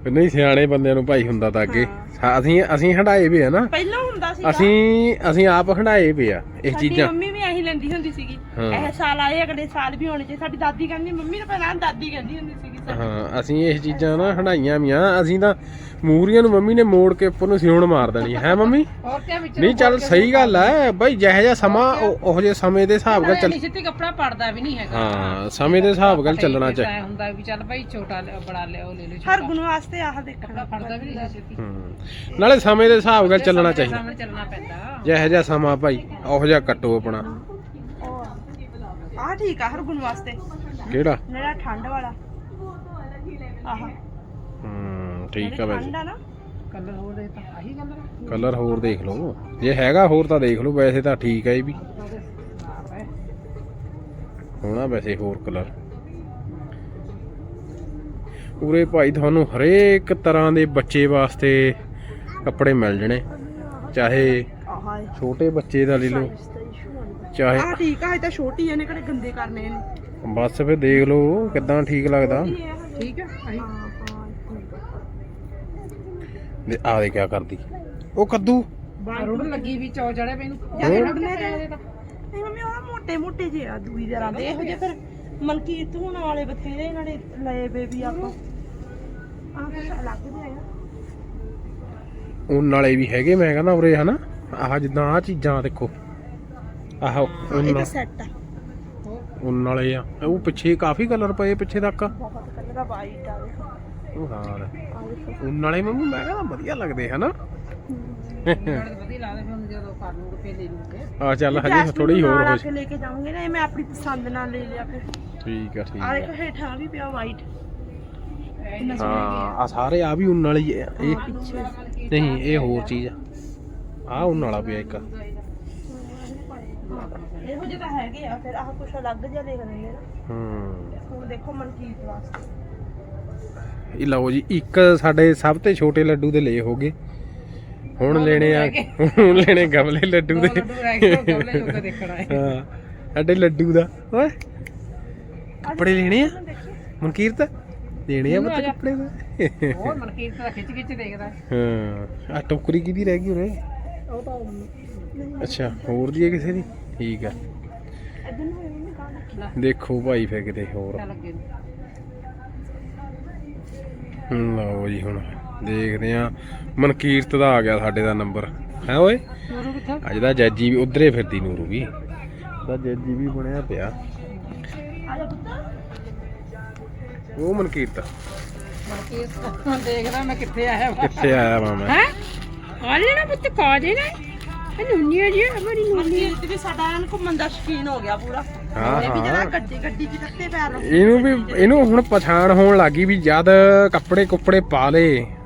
ਨਹੀਂ ਸਿਆਣੇ ਬੰਦਿਆਂ ਨੂੰ ਭਾਈ ਹੁੰਦਾ ਤਾਂ ਅੱਗੇ। ਸਾ- ਅਸੀਂ ਅਸੀਂ ਹੰਡਾਏ ਵੀ ਆ ਨਾ। ਪਹਿਲਾਂ ਹੁੰਦਾ ਸੀ ਅਸੀਂ ਅਸੀਂ ਆਪ ਹੰਡਾਏ ਵੀ ਆ ਇਹ ਚੀਜ਼ਾਂ। ਮੰਮੀ ਵੀ ਐਹੀ ਲੈਂਦੀ ਹੁੰਦੀ ਸੀਗੀ। ਇਹ ਸਾਲ ਆਏ ਅਗਲੇ ਸਾਲ ਵੀ ਹੋਣੇ ਚਾਹੀਦੇ ਸਾਡੀ ਦਾਦੀ ਕਹਿੰਦੀ ਮੰਮੀ ਤਾਂ ਪਹਿਲਾਂ ਦਾਦੀ ਕਹਿੰਦੀ ਹੁੰਦੀ ਸਾਡੀ। ਹਾਂ ਅਸੀਂ ਇਹ ਚੀਜ਼ਾਂ ਨਾ ਹੰਡਾਈਆਂ ਵੀ ਆ ਅਸੀਂ ਤਾਂ ਮੂਰੀਆਂ ਨੂੰ ਮੰਮੀ ਨੇ ਮੋੜ ਕੇ ਉੱਪਰ ਨੂੰ ਸਿਉਣ ਮਾਰ ਦੇਣੀ ਹੈ ਮੰਮੀ? ਹੋਰ ਕੀ ਵਿੱਚ ਨਹੀਂ ਚੱਲ ਸਹੀ ਗੱਲ ਹੈ ਬਈ ਜਿਹੋ ਜਿਹਾ ਸਮਾਂ ਉਹ- ਉਹੋ ਜਿਹੇ ਸਮੇਂ ਦੇ ਹਿਸਾਬ ਨਾਲ ਚੱਲ ਨਹੀਂ ਸਿੱਧੀ ਕੱਪੜਾ ਪੜਦਾ ਵੀ ਨਹੀਂ ਹੈਗਾ। ਹਾਂ ਸਮੇਂ ਦੇ ਹਿਸਾਬ ਨਾਲ ਚੱਲਣਾ ਚਾਹੀਦਾ ਐਂ ਹੁੰਦਾ ਵੀ ਚੱਲ ਭਾਈ ਛੋਟਾ ਲਿਆ ਬੜਾ ਲਿਆ ਉਹ ਲੈ ਲਓ ਹਰ ਗੁਣ ਵਾਸਤੇ ਆਹ ਦੇਖਣਾ ਪੜਦਾ ਵੀ ਨਹੀਂ ਸਿੱਧੀ ਹੂੰ ਨਾਲੇ ਸਮੇਂ ਦੇ ਹਿਸਾਬ ਨਾਲ ਚੱਲਣਾ ਚਾਹੀਦਾ। ਸਾਹਮਣੇ ਚੱਲਣਾ ਪੈਂਦਾ। ਜਿਹੋ ਜਿਹਾ ਸਮਾਂ ਭਾਈ ਉਹੋ ਜਿਹਾ ਕੱਟੋ ਆਪਣਾ। ਆਹ ਠੀਕ ਆ ਹਰ ਗੁਣ ਵਾਸਤੇ। ਕਿਹੜਾ? ਜਿਹੜਾ ਠੰਡ ਵਾਲਾ। ਆਹ। ਹੂੰ ਠੀਕ ਆ ਵੈਸੇ। ਠੰਡ ਆ ਨਾ। ਕਲਰ ਹੋਰ ਦੇ ਤਾਂ ਆਹੀ ਕਲਰ ਕਲਰ ਹੋਰ ਦੇਖ ਲਓ। ਜੇ ਹੈਗਾ ਹੋਰ ਤਾਂ ਦੇਖ ਲਓ ਵੈਸੇ ਤਾਂ ਠੀਕ ਹੈ ਇਹ ਵੀ। ਹੋਣਾ ਵੈਸੇ ਹੋਰ ਕਲਰ ਉਰੇ ਭਾਈ ਤੁਹਾਨੂੰ ਹਰੇਕ ਤਰ੍ਹਾਂ ਦੇ ਬੱਚੇ ਵਾਸਤੇ ਕੱਪੜੇ ਮਿਲ ਜਣੇ। ਚਾਹੇ ਛੋਟੇ ਬੱਚੇ ਦਾ ਲੈ ਲਓ ਚਾਹੇ ਆਹ ਠੀਕ ਆ ਇਹ ਤਾਂ ਛੋਟੀ ਆ ਨੇ ਕਿਹੜੇ ਗੰਦੇ ਕਰਨੇ ਨੇ। ਬਸ ਫਿਰ ਦੇਖ ਲਓ ਕਿਦਾਂ ਠੀਕ ਲੱਗਦਾ। ਠੀਕ ਹੈ? ਆਹੀ ਹਾਂ ਹਾਂ ਦੇ ਆ ਦੇ ਕਿਆ ਕਰਦੀ? ਉਹ ਕੱਦੂ। ਰੁੜ ਲੱਗੀ ਵੀ ਚੌ ਚੜੇ ਪੈ ਨੂੰ ਨਹੀਂ ਮੰਮੀ ਉਹ ਮੋਟੇ ਮੋਟੇ ਜਿਹੇ ਆ ਦੂਈ ਦੇ ਰਾਂ ਦੇ ਇਹੋ ਜਿਹੇ ਫਿਰ ਮਨਕੀਰਤ ਹੋਣ ਵਾਲੇ ਬਥੇਰੇ ਇਹਨਾਂ ਨੇ ਲਏ ਬੇਬੀ ਆਪਾਂ। ਆਹ ਅਲੱਗ ਜਿਹਾ ਆ। ਉਨ ਵਾਲੇ ਵੀ ਹੈਗੇ ਮੈਂ ਕਹਿੰਦਾ ਉਰੇ ਹਨਾ। ਆਹ ਜਿੱਦਾਂ ਆ ਚੀਜ਼ਾਂ ਦੇਖੋ। ਆਹ ਇਹ ਤਾਂ ਸੈੱਟ ਆ। ਉਨ ਵਾਲੇ ਆ। ਉਹ ਪਿੱਛੇ ਕਾਫੀ ਕਲਰ ਪਏ ਪਿੱਛੇ ਤੱਕ। ਬਹੁਤ ਕਲਰ ਦਾ ਵਾਈਟ ਆ ਦੇਖੋ। ਉਹ ਹਾਂ ਆ ਦੇਖੋ। ਉਨ ਵਾਲੇ ਮੰਮੀ ਮੈਂ ਕਹਿੰਦਾ ਵਧੀਆ ਲੱਗਦੇ ਹਨਾ? ਨਾਲੇ ਤਾਂ ਵਧੀਆ ਲੱਗਦਾ ਫਿਰ ਹੁਣ ਜਦੋਂ ਕਰ ਲੂਗੇ ਫੇਰ ਲੈ ਲੂਗੇ ਆ ਚੱਲ ਹਜੇ ਥੋੜੀ ਹੋਰ ਹੋ ਹੋ ਕੇ ਲੈ ਕੇ ਜਾਵਾਂਗੇ ਨਾ ਇਹ ਮੈਂ ਆਪਣੀ ਪਸੰਦ ਨਾਲ ਲੈ ਲਿਆ ਫਿਰ। ਠੀਕ ਆ ਠੀਕ ਆ ਆ। ਦੇਖੋ ਹੇਠਾਂ ਵੀ ਪਿਆ ਵਾਈਟ ਹਾਂ ਆ ਸਾਰੇ ਆ ਵੀ ਉਨ ਵਾਲੀ ਹੀ ਆ। ਇਹ ਨਹੀਂ ਇਹ ਹੋਰ ਚੀਜ਼ ਆ। ਆ ਉਨ ਵਾਲਾ ਪਿਆ ਇੱਕ। ਇਹੋ ਜਿਹੇ ਤਾਂ ਹੈਗੇ ਆ ਫਿਰ ਆਹ ਕੁਛ ਅਲੱਗ ਜਿਹਾ ਦੇਖ ਲੈਂਦੇ ਨਾ। ਹੂੰ। ਹੁਣ ਦੇਖੋ ਮਨਕੀਤ ਵਾਸਤੇ। ਇਹ ਲਓ ਜੀ ਇੱਕ ਸਾਡੇ ਸਭ ਤੋਂ ਛੋਟੇ ਲੱਡੂ ਦੇ ਲਏ ਹੋਗੇ। ਹੁਣ ਲੈਣੇ ਆ ਹੁਣ ਲੈਣੇ ਗਮਲੇ ਲੱਡੂ ਦੇ ਲੱਡੂ ਰਹਿ ਗਏ ਉਹ ਗਮਲੇ ਜੋਗਾ ਦੇਖਣਾ ਹੈ ਹਾਂ ਸਾਡੇ ਲੱਡੂ ਦਾ। ਓਏ ਕੱਪੜੇ ਲੈਣੇ ਆ? ਮਨਕੀਰਤ ਲੈਣੇ ਆ ਬੱਤੇ ਕੱਪੜੇ ਦਾ ਹੋਰ ਮਨਕੀਰਤ ਦਾ ਖਿੱਚ ਖਿੱਚ ਦੇਖਦਾ ਹੈ। ਹਾਂ ਆ ਟੋਕਰੀ ਕਿਹਦੀ ਰਹਿ ਗਈ ਉਰੇ? ਉਹ ਤਾਂ ਅੱਛਾ ਹੋਰ ਦੀ ਹੈ ਕਿਸੇ ਦੀ? ਠੀਕ ਨੂੰ ਰੱਖੀ। ਦੇਖੋ ਭਾਈ ਫੇ ਕਿਤੇ ਹੋਰ। ਨੂੰ। ਲਓ ਜੀ ਹੁਣ ਦੇਖਦੇ ਆ ਮਨਕੀਰਤ ਦਾ ਆ ਗਿਆ ਸਾਡੇ ਦਾ ਨੰਬਰ। ਹੈ ਓਏ? ਨੂਰੂ ਕਿੱਥੇ? ਅੱਜ ਦਾ ਜੱਜੀ ਵੀ ਉਧਰੇ ਫਿਰਦੀ ਨੂਰੂ ਵੀ। ਦਾ ਜੱਜੀ ਵੀ ਬਣਿਆ ਪਿਆ। ਆ ਜਾ ਪੁੱਤ। ਉਹ ਮਨਕੀਰਤ। ਮਨਕੀਰਤ ਦੇਖਦਾ ਮੈਂ ਕਿੱਥੇ ਆਇਆ ਕਿੱਥੇ ਆਇਆ ਮੈਂ? ਹੈ? ਆ ਲੈਣਾ ਪੁੱਤ ਕਾ ਨਾ? ਇਹ ਨੂਨੀ ਜੀ ਹਮਾਰੀ ਮਨਕੀਤ ਵੀ ਸਾਡਾ ਐਨ ਘੁੰਮਣ ਦਾ ਸ਼ੌਕੀਨ ਹੋ ਗਿਆ ਪੂਰਾ। ਹਾਂ, ਇਹ ਵੀ ਜਿਹੜਾ ਹਾਂ। ਗੱਡੀ ਗੱਡੀ ਚ ਕੱਤੇ ਪੈਰ ਰੱਖ। ਇਹਨੂੰ ਵੀ ਇਹਨੂੰ ਹੁਣ ਪਛਾਣ ਹੋਣ ਲੱਗੀ ਵੀ ਜਦ ਕੱਪੜੇ ਕੁੱਪੜੇ ਪਾ ਲੇ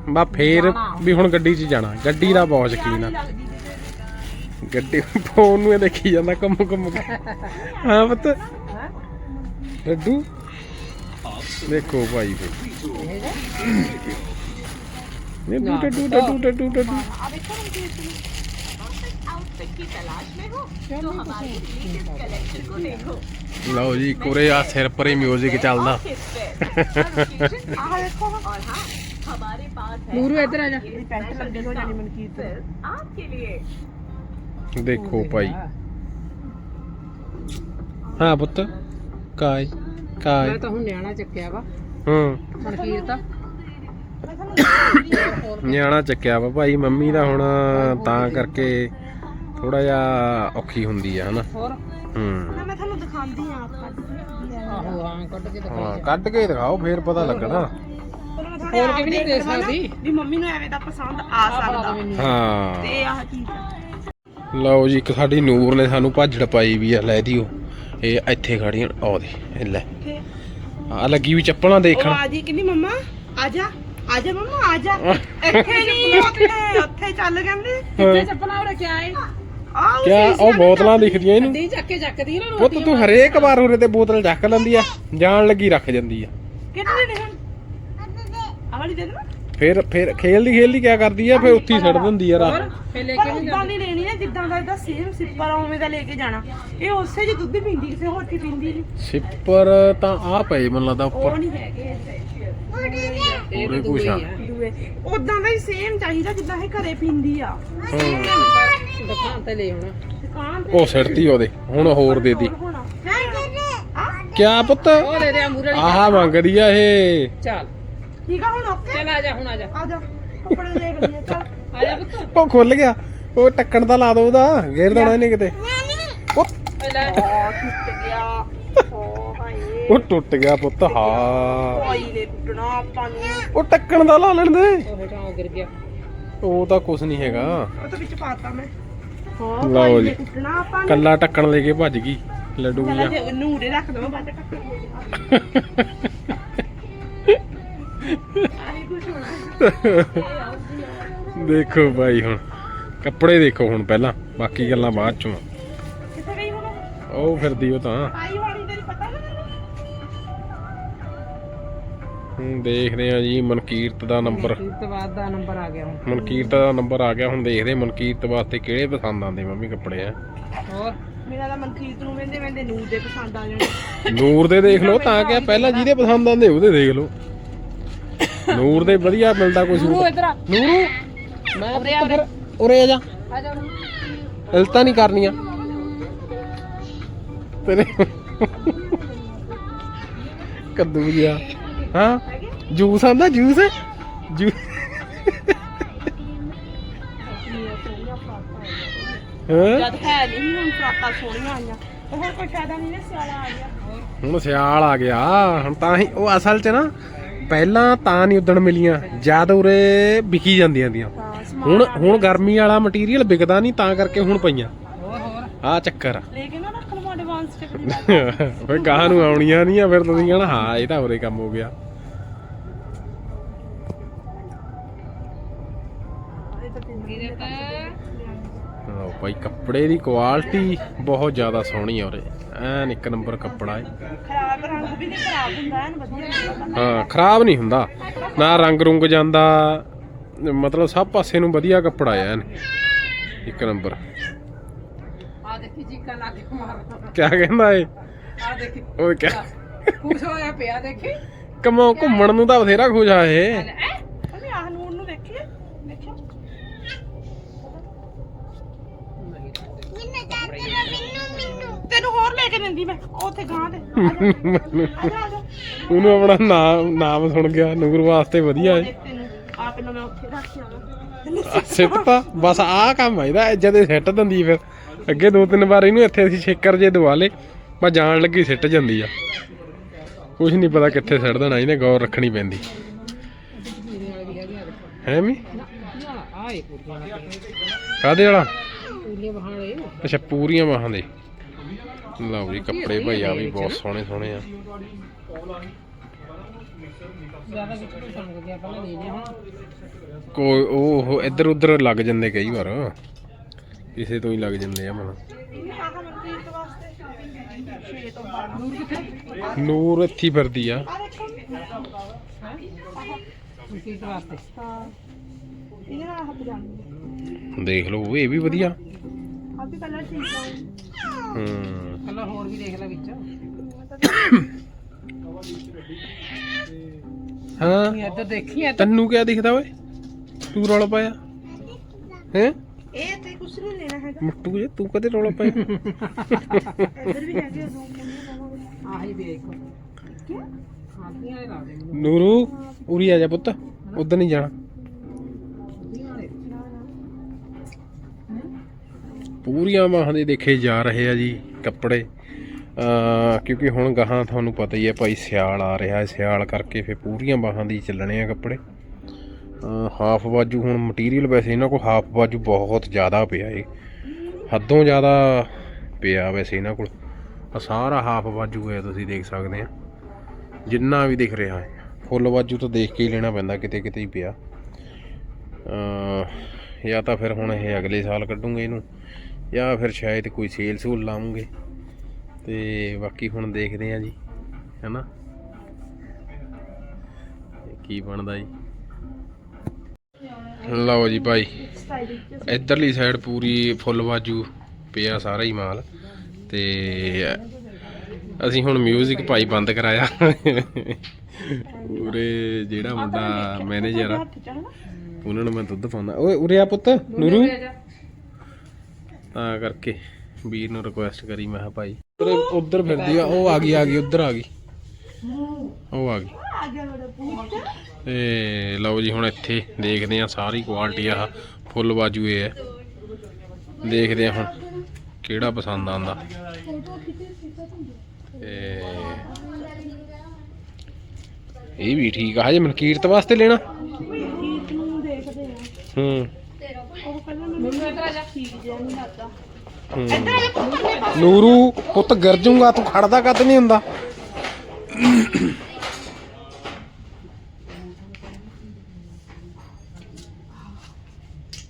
ਬਾ ਫੇਰ ਵੀ ਹੁਣ ਗੱਡੀ 'ਚ ਜਾਣਾ। ਗੱਡੀ ਦਾ ਬਹੁਤ ਸ਼ੌਕੀਨ ਆ। ਲੱਗਦੀ ਸੀ ਗੱਡੀ ਫੋਨ ਨੂੰ ਇਹ ਦੇਖੀ ਜਾਂਦਾ ਕੰਮ ਕੰਮ ਕੇ। ਹਾਂ ਪੁੱਤ। ਲੱਡੂ? ਦੇਖੋ ਭਾਈ ਫੇ ਨੇ ਡੱਡੂ ਡੱਡੂ ਡੱਡੂ ਡੱਡੂ ਆ ਦੇਖੋ ਮਨਕੀਤ ਨੂੰ। आउटफिट की तलाश में हो तो हमारे लेटेस्ट कलेक्शन को देखो ਲਓ ਜੀ ਕੋਰੇ ਆ ਸਿਰ ਪਰੇ 뮤직 ਚੱਲਦਾ किस पे आ देखो और हाँ हमारे पास है ਨੂਰੂ ਇੱਧਰ ਆ ਜਾ मेरी पैंट लंबे हो जानी मनकीत हाँ। आपके लिए ਦੇਖੋ ਭਾਈ ਹਾਂ ਪੁੱਤ ਕਾਇ ਕਾਇ ਮੈਂ ਤਾਂ ਹੁਣ ਨਿਆਣਾ ਚੱਕਿਆ ਵਾ ਹੂੰ ਮਨਕੀਰਤ ਨਿਆਣਾ ਚੱਕਿਆ ਵਾ ਭਾਈ ਮੰਮੀ ਦਾ ਹੁਣ ਤਾਂ ਕਰਕੇ ਥੋੜਾ ਜਿਹਾ ਔਖੀ ਹੁੰਦੀ ਆ ਹਨਾ? ਹੂੰ। ਮੈਂ ਤੁਹਾਨੂੰ ਦਿਖਾਉਂਦੀ ਆ ਆਹੋ ਹਾਂ ਕੱਢ ਕੇ ਹਾਂ ਕੱਢ ਕੇ ਦਿਖਾਓ ਫੇਰ ਪਤਾ ਲੱਗਣਾ ਹੋਰ? ਵੀ ਨੂਰ ਨੇ ਸਾਨੂੰ ਭਾਜੜ ਪਾਈ ਵੀ ਆ ਲੈ ਦਿਓ। ਇਹ ਇੱਥੇ ਖੜੀਆਂ ਆਉ ਦੇ ਲੈ। ਆ ਲੱਗੀ ਵੀ ਚੱਪਲਾਂ ਦੇਖਣ। ਆ ਜੀ ਕਹਿੰਦੀ ਮੰਮਾ? ਆ ਜਾ ਆ ਜਾ ਮੰਮਾ ਆ ਜਾ। ਇੱਥੇ ਨਹੀਂ ਉੱਥੇ ਉੱਥੇ ਚੱਲ ਕਹਿੰਦੇ ਕਿੱਥੇ ਚੱਪਲਾਂ ਉਹ ਰੱਖਿਆ ਏ? ਕਿਆ? ਉਹ ਬੋਤਲਾਂ ਦਿਖਦੀਆਂ ਇਹਨੂੰ ਗੱਡੀ ਚੱਕ ਕੇ ਚੱਕਦੀ ਨਾ ਪੁੱਤ ਤੂੰ ਹਰੇਕ ਵਾਰ ਉਰੇ ਤੇ ਬੋਤਲ ਚੱਕ ਲੈਂਦੀ ਆ ਜਾਣ ਲੱਗੀ ਰੱਖ ਜਾਂਦੀ ਆ। ਕਿਹੜੇ ਨੇ ਹੁਣ? ਆ ਵਾਲੀ ਦੇ ਦੇਣਾ ਫਿਰ ਫਿਰ ਖੇਲਦੀ ਖੇਲਦੀ ਕਿਆ ਕਰਦੀ ਆ ਫਿਰ ਉੱਥੇ ਹੀ ਛੱਡ ਦਿੰਦੀ ਆ ਰਾਤ। ਫੇ ਲੈ ਕੇ ਨਹੀਂ ਉਦਾਂ ਦੀ ਲੈਣੀ ਜਿੱਦਾਂ ਦਾ ਇਹਦਾ ਸੇਮ ਸਿੱਪਰ ਉਵੇਂ ਦਾ ਲੈ ਕੇ ਜਾਣਾ। ਇਹ ਉਸੇ ਜੀ ਦੁੱਧ ਪੀਂਦੀ ਕਿਸੇ ਹੋਰ ਕੀ ਪੀਂਦੀ ਨਹੀਂ ਸਿੱਪਰ ਤਾਂ ਆ ਪਏ ਮੈਨੂੰ ਲੱਗਦਾ ਉਹ ਉੱਪਰ ਨਹੀਂ ਹੈਗੇ ਇੱਥੇ। ਇਹ ਪੂਰੇ ਤਾਂ ਕੁਛ ਆ। ਦੂਏ ਉਦਾਂ ਦਾ ਹੀ ਸੇਮ ਚਾਹੀਦਾ ਜਿੱਦਾਂ ਇਹ ਘਰੇ ਪੀਂਦੀ ਆ। ਦੁਕਾਨ ਤੇ ਲੈ ਆਉਣਾ। ਦੁਕਾਨ ਤੇ ਉਹ ਸਿੱਟਤੀ ਉਹਦੇ। ਹੁਣ ਹੋਰ ਦੇ ਦੀ। ਹੋਣਾ। ਕਿਆ ਪੁੱਤ? ਉਹ ਦੇ ਮੂਰੇ ਆਹ ਮੰਗਦੀ ਆ ਇਹ। ਚੱਲ। ਠੀਕ ਆ ਹੁਣ? ਓਕੇ। ਚੱਲ ਆ ਜਾ ਹੁਣ ਆ ਜਾ। ਆ ਜਾ। ਕੱਪੜੇ ਦੇਖ ਲਈਏ ਚੱਲ। ਆ ਜਾ ਪੁੱਤ। ਉਹ ਖੁੱਲ ਗਿਆ। ਉਹ ਟੱਕਣ ਦਾ ਲਾ ਦੋ ਉਹਦਾ। ਗੇਰ ਦੇਣਾ ਨਹੀਂ ਕਿਤੇ। ਉਹ ਲੈ। ਆ ਟੁੱਟ ਗਿਆ। ਓ ਹਾਏ। ਉਹ ਟੁੱਟ ਗਿਆ ਪੁੱਤ ਹਾਂ। ਭਾਈ ਨੇ ਟੁੱਟਣਾ ਆਪਾਂ ਨੂੰ। ਉਹ ਟੱਕਣ ਦਾ ਲਾ ਲੈਣ ਦੇ। ਉਹ ਉਹ ਗਿਰ ਗਿਆ। ਉਹ ਤਾਂ ਕੁਝ ਨਹੀਂ ਹੈਗਾ। ਉਹ ਤਾਂ ਵਿੱਚ ਪਾਤਾ ਮੈਂ। ਹਾਂ ਲਓ ਭਾਈ ਜੀ। ਨੇ ਟੁੱਟਣਾ ਆਪਾਂ ਨੂੰ। ਕੱਲਾ ਟੱਕਣ ਲੈ ਕੇ ਭੱਜ ਗਈ ਲੱਡੂ ਜਿਹਾ ਜੇ ਉਰੇ ਰੱਖ ਦਵਾਂ ਬਾਅਦ ਚ ਟੱਕਰ ਹੋਣਾ। ਦੇਖੋ ਭਾਈ ਹੁਣ ਕੱਪੜੇ ਦੇਖੋ ਹੁਣ ਪਹਿਲਾਂ ਬਾਕੀ ਗੱਲਾਂ ਬਾਅਦ ਚੋਂ। ਆ। ਕਿੱਥੇ ਗਈ ਹੁਣ ਉਹ ਫਿਰਦੀ ਉਹ ਤਾਂ। ਆਈ ਹੋਣੀ ਹੁਣ ਦੇਖਦੇ ਆ ਜੀ ਮਨਕੀਰਤ ਦਾ ਨੰਬਰ। ਇਸ ਤੋਂ ਬਾਅਦ ਦਾ ਨੰਬਰ ਆ ਗਿਆ ਹੁਣ। ਮਨਕੀਰਤ ਦਾ ਨੰਬਰ ਆ ਗਿਆ ਹੁਣ ਦੇਖਦੇ ਮਨਕੀਰਤ ਵਾਸਤੇ ਕਿਹੜੇ ਪਸੰਦ ਆਉਂਦੇ ਮੰਮੀ ਕੱਪੜੇ ਆ। ਹੋਰ? ਮੇਰਾ ਤਾਂ ਮਨਕੀਰਤ ਨੂੰ ਵੇਂਦੇ ਵੇਂਦੇ ਨੂਰ ਦੇ ਪਸੰਦ ਆ ਜਾਣੇ। ਨੂਰ ਦੇ ਦੇਖ ਲਓ ਤਾਂ ਕਿ ਪਹਿਲਾਂ ਜਿਹਦੇ ਪਸੰਦ ਆਉਂਦੇ ਉਹਦੇ ਦੇਖ ਲਓ। ਨੂਰ ਦੇ ਵਧੀਆ ਮਿਲਦਾ ਕੋਈ ਨੂਰੂ ਸੂਟ ਇਧਰ ਨੂਰੂ ਮੈਂ ਉਰੇ ਆ ਫਿਰ ਉਰੇ ਆ ਜਾ। ਆ ਜਾ ਨੂਰੂ। ਇਲਤਾਂ ਨਹੀਂ ਕਰਨੀਆਂ। ਤੇਰੇ ਕੱਦੂ ਜਿਹਾ। ਹਾਂ? ਜੂਸ ਆਂਦਾ ਜੂਸ? ਜੂ ਹਾਂ? ਜਦ ਹੈ ਨਹੀਂ ਹੁਣ ਫਰਾਕਾਂ ਸੋਹਣੀਆਂ ਆਈਆਂ। ਤੇ ਹੁਣ ਕੋਈ ਫਾਇਦਾ ਨਹੀਂ ਨਾ ਸਿਆਲਾ ਆ ਗਿਆ ਹੁਣ ਸਿਆਲ ਆ ਗਿਆ। ਹੁਣ ਤਾਂ ਹੀ ਉਹ ਅਸਲ 'ਚ ਨਾ ਪਹਿਲਾਂ ਤਾਂ ਨਹੀਂ ਉਦਣ ਮਿਲੀਆਂ ਜਦ ਉਰੇ ਵਿਕੀ ਜਾਂਦੀਆਂ ਦੀਆਂ ਹਾਂ ਹੁਣ ਹੁਣ ਗਰਮੀ ਵਾਲਾ ਮਟੀਰੀਅਲ ਵਿਕਦਾ ਨਹੀਂ ਤਾਂ ਕਰਕੇ ਹੁਣ ਪਈਆਂ। ਹੋਰ ਹੋਰ। ਆ ਚੱਕਰ ਆ। ਲੈ ਕੇ ਨਾ ਫਿਰ ਗਾਹ ਨੂੰ ਆਉਣੀਆਂ ਨਹੀਂ ਆ ਫਿਰ ਤੁਸੀਂ ਕਹਿਣਾ ਹਾਂ ਇਹ ਤਾਂ ਉਰੇ ਕੰਮ ਹੋ ਗਿਆ। ਤਾਂ ਲਓ ਭਾਈ ਕੱਪੜੇ ਦੀ ਕੁਆਲਿਟੀ ਬਹੁਤ ਜ਼ਿਆਦਾ ਸੋਹਣੀ ਆ ਉਰੇ। ਐਨ ਇੱਕ ਨੰਬਰ ਕੱਪੜਾ ਹੈ ਖਰਾਬ ਰੰਗ ਵੀ ਨਹੀਂ ਖਰਾਬ ਹੁੰਦਾ ਐਨ ਵਧੀਆ ਹਾਂ ਖਰਾਬ ਨਹੀਂ ਹੁੰਦਾ। ਨਾ ਰੰਗ ਰੁੰਗ ਜਾਂਦਾ। ਮਤਲਬ ਸਭ ਪਾਸੇ ਨੂੰ ਵਧੀਆ ਕੱਪੜਾ ਆ ਐਨ। ਇੱਕ ਨੰਬਰ। ਆ ਦੇਖੀ ਚੀਕਾ ਕਿਆ ਕਹਿੰਦਾ ਏ ਆ ਦੇਖੀ। ਉਹ ਕਿਆ? ਖੁਸ਼ ਹੋਇਆ ਪਿਆ ਦੇਖੀ। ਕਮੋ ਘੁੰਮਣ ਨੂੰ ਤਾਂ ਬਥੇਰਾ ਖੁਸ਼ ਆ ਇਹ। ਮੰਮੀ ਆਹ ਨੂਰ ਨੂੰ ਵੇਖੀਏ ਦੇਖਿਓ। ਤੈਨੂੰ ਹੋਰ ਲੈ ਕੇ ਦਿੰਦੀ ਮੈਂ ਉੱਥੇ ਗਾਂ ਦੇ। ਆ ਜਾ ਆ ਜਾ ਉਹਨੂੰ ਆਪਣਾ ਨਾਮ ਨਾਮ ਸੁਣ ਗਿਆ ਨੂਰ ਵਾਸਤੇ ਵਧੀਆ ਏ ਦੇਖ ਤੈਨੂੰ ਆਪ ਨੂੰ ਮੈਂ ਉੱਥੇ ਰੱਖ ਆਵਾਂ ਸਿੱਟਤਾ ਬਸ ਆਹ ਕੰਮ ਆ ਇਹਦਾ ਜਦੇ ਸਿੱਟ ਦਿੰਦੀ ਫਿਰ। ਅੱਗੇ ਦੋ ਤਿੰਨ ਵਾਰ ਇਹਨੂੰ ਇੱਥੇ ਅਸੀਂ ਛੇਕਰ ਜੇ ਦਵਾ ਲੇ ਮੈਂ ਜਾਣ ਲੱਗੀ, ਸਿੱਟ ਜਾਂਦੀ ਆ। ਕੁਝ ਨਹੀਂ ਪਤਾ ਕਿੱਥੇ ਸਿੱਟ ਦੇਣਾ, ਇਹਨੇ ਗੌਰ ਰੱਖਣੀ ਪੈਂਦੀ। ਹੈ ਮੀ? ਪੂਰੀਆਂ ਕਾਦੇ ਵਾਲਾ? ਅੱਛਾ, ਪੂਰੀਆਂ ਬਾਹਾਂ ਦੇ। ਲਓ ਜੀ, ਕੱਪੜੇ ਭਾਈ ਆ ਵੀ ਬਹੁਤ ਸੋਹਣੇ ਸੋਹਣੇ ਆ। ਕੋਈ ਉਹ ਇੱਧਰ ਉੱਧਰ ਲੱਗ ਜਾਂਦੇ ਕਈ ਵਾਰ। ਕਿਸੇ ਤੋਂ ਹੀ ਲੱਗ ਜਾਂਦੇ ਆ ਮਨ ਆਹ ਮਨਪ੍ਰੀਤ ਵਾਸਤੇ 6 ਤੋਂ 12 ਨੂਰ ਇੱਥੇ ਫਿਰਦੀ ਆ। ਦੇਖੋ ਲਓ ਇਹ ਵੀ ਵਧੀਆ। ਆ ਵੀ ਕਲਰ ਠੀਕ ਆ ਹੂੰ। ਕੱਲਾ ਹੋਰ ਵੀ ਦੇਖ ਲੈ ਵਿੱਚ ਹਾਂ ਤੈਨੂੰ ਕਿਆ ਦਿਖਦਾ ਓਏ? ਤੂੰ ਰੌਲਾ ਪਾਇਆ? ਹੈ? ਇਹ ਤੇ ਕੁਛ ਨਹੀਂ ਲੈਣਾ ਹੈਗਾ। ਮੁੱਟੂ ਜੇ ਤੂੰ ਕਦੇ ਰੌਲਾ ਪਾਇਆ? ਇੱਧਰ ਵੀ ਹੈਗੇ ਆਹੀ ਦੇਖ ਲਾ ਦੇ ਮੈਨੂੰ ਨੂਰੂ ਉਰੀ ਆ ਜਾ ਪੁੱਤ ਉਧਰ ਨਹੀਂ ਜਾਣਾ। ਪੂਰੀਆਂ ਬਾਹਾਂ ਦੇ ਦੇਖੇ ਜਾ ਰਹੇ ਆ ਜੀ ਕੱਪੜੇ। ਅ ਕਿਉਂਕਿ ਹੁਣ ਗਾਹਾਂ ਤੁਹਾਨੂੰ ਪਤਾ ਹੀ ਹੈ ਭਾਈ ਸਿਆਲ ਆ ਰਿਹਾ ਹੈ ਸਿਆਲ ਕਰਕੇ ਫਿਰ ਪੂਰੀਆਂ ਬਾਹਾਂ ਦੀ ਚੱਲਣੇ ਆ ਕੱਪੜੇ। ਹਾਫ ਬਾਜੂ ਹੁਣ ਮਟੀਰੀਅਲ ਵੈਸੇ ਇਹਨਾਂ ਕੋਲ ਹਾਫ ਬਾਜੂ ਬਹੁਤ ਜ਼ਿਆਦਾ ਪਿਆ ਏ। ਹੱਦੋਂ ਜ਼ਿਆਦਾ ਪਿਆ ਵੈਸੇ ਇਹਨਾਂ ਕੋਲ। ਆ ਸਾਰਾ ਹਾਫ ਬਾਜੂ ਹੈ ਤੁਸੀਂ ਦੇਖ ਸਕਦੇ ਆ। ਜਿੰਨਾ ਵੀ ਦਿਖ ਰਿਹਾ ਹੈ। ਫੁੱਲ ਬਾਜੂ ਤਾਂ ਦੇਖ ਕੇ ਹੀ ਲੈਣਾ ਪੈਂਦਾ, ਕਿਤੇ ਕਿਤੇ ਹੀ ਪਿਆ। ਅ ਜਾਂ ਤਾਂ ਫਿਰ ਹੁਣ ਇਹ ਅਗਲੇ ਸਾਲ ਕੱਢੂਗੇ ਇਹਨੂੰ, ਜਾਂ ਫਿਰ ਸ਼ਾਇਦ ਕੋਈ ਸੇਲ ਸੂਲ ਲਾਉਂਗੇ ਤੇ ਬਾਕੀ ਹੁਣ ਦੇਖਦੇ ਆ ਜੀ, ਹੈਨਾ? ਇਹ ਕੀ ਬਣਦਾ ਜੀ? ਲਓ ਜੀ ਭਾਈ। ਇਧਰਲੀ ਸਾਈਡ ਪੂਰੀ ਫੁੱਲ ਬਾਜੂ ਪਿਆ ਸਾਰਾ ਹੀ ਮਾਲ। ਤੇ ਅਸੀਂ ਹੁਣ 뮤직 ਭਾਈ ਬੰਦ ਕਰਾਇਆ। ਉਰੇ ਜਿਹੜਾ ਮੁੰਡਾ ਮੈਨੇਜਰ ਆ। ਉਹਨਾਂ ਨੂੰ ਮੈਂ ਦੁੱਧ ਪਾਉਂਦਾ। ਓਏ ਉਰੇ ਆ ਪੁੱਤ ਨੂਰੂ। ਤਾਂ ਕਰਕੇ ਵੀਰ ਨੂੰ ਰਿਕੁਐਸਟ ਕਰੀ ਮੈਂ ਕਿਹਾ ਭਾਈ ਉਧਰ ਉਧਰ ਫਿਰਦੀ ਆ। ਉਹ ਆ ਗਈ ਆ ਗਈ ਉਧਰ ਆ ਗਈ। ਉਹ ਆ ਗਈ। ਤੇ ਲਓ ਜੀ, ਹੁਣ ਇੱਥੇ ਦੇਖਦੇ ਆ ਸਾਰੀ ਕੁਆਲਿਟੀ ਆ, ਫੁੱਲ ਬਾਜੂ ਇਹ ਹੈ। ਦੇਖਦੇ ਆ ਹੁਣ ਕਿਹੜਾ ਪਸੰਦ ਆਂਦਾ ਤੇ ਇਹ ਵੀ ਠੀਕ ਆ, ਹਜੇ ਮਨਕੀਰਤ ਵਾਸਤੇ ਲੈਣਾ? ਠੀਕ ਨੂੰ ਦੇਖਦੇ ਆ ਹੂੰ। ਉਹ ਕਹਿੰਦਾ ਮੈਨੂੰ ਇੱਧਰ ਆ ਜਾ ਠੀਕ ਜਿਹਾ ਨਹੀਂ ਲੱਗਦਾ ਨੂਰੂ, ਪੁੱਤ ਗਿਰ ਤੂੰ ਖੜਦਾ ਕਦ ਨਹੀਂ ਹੁੰਦਾ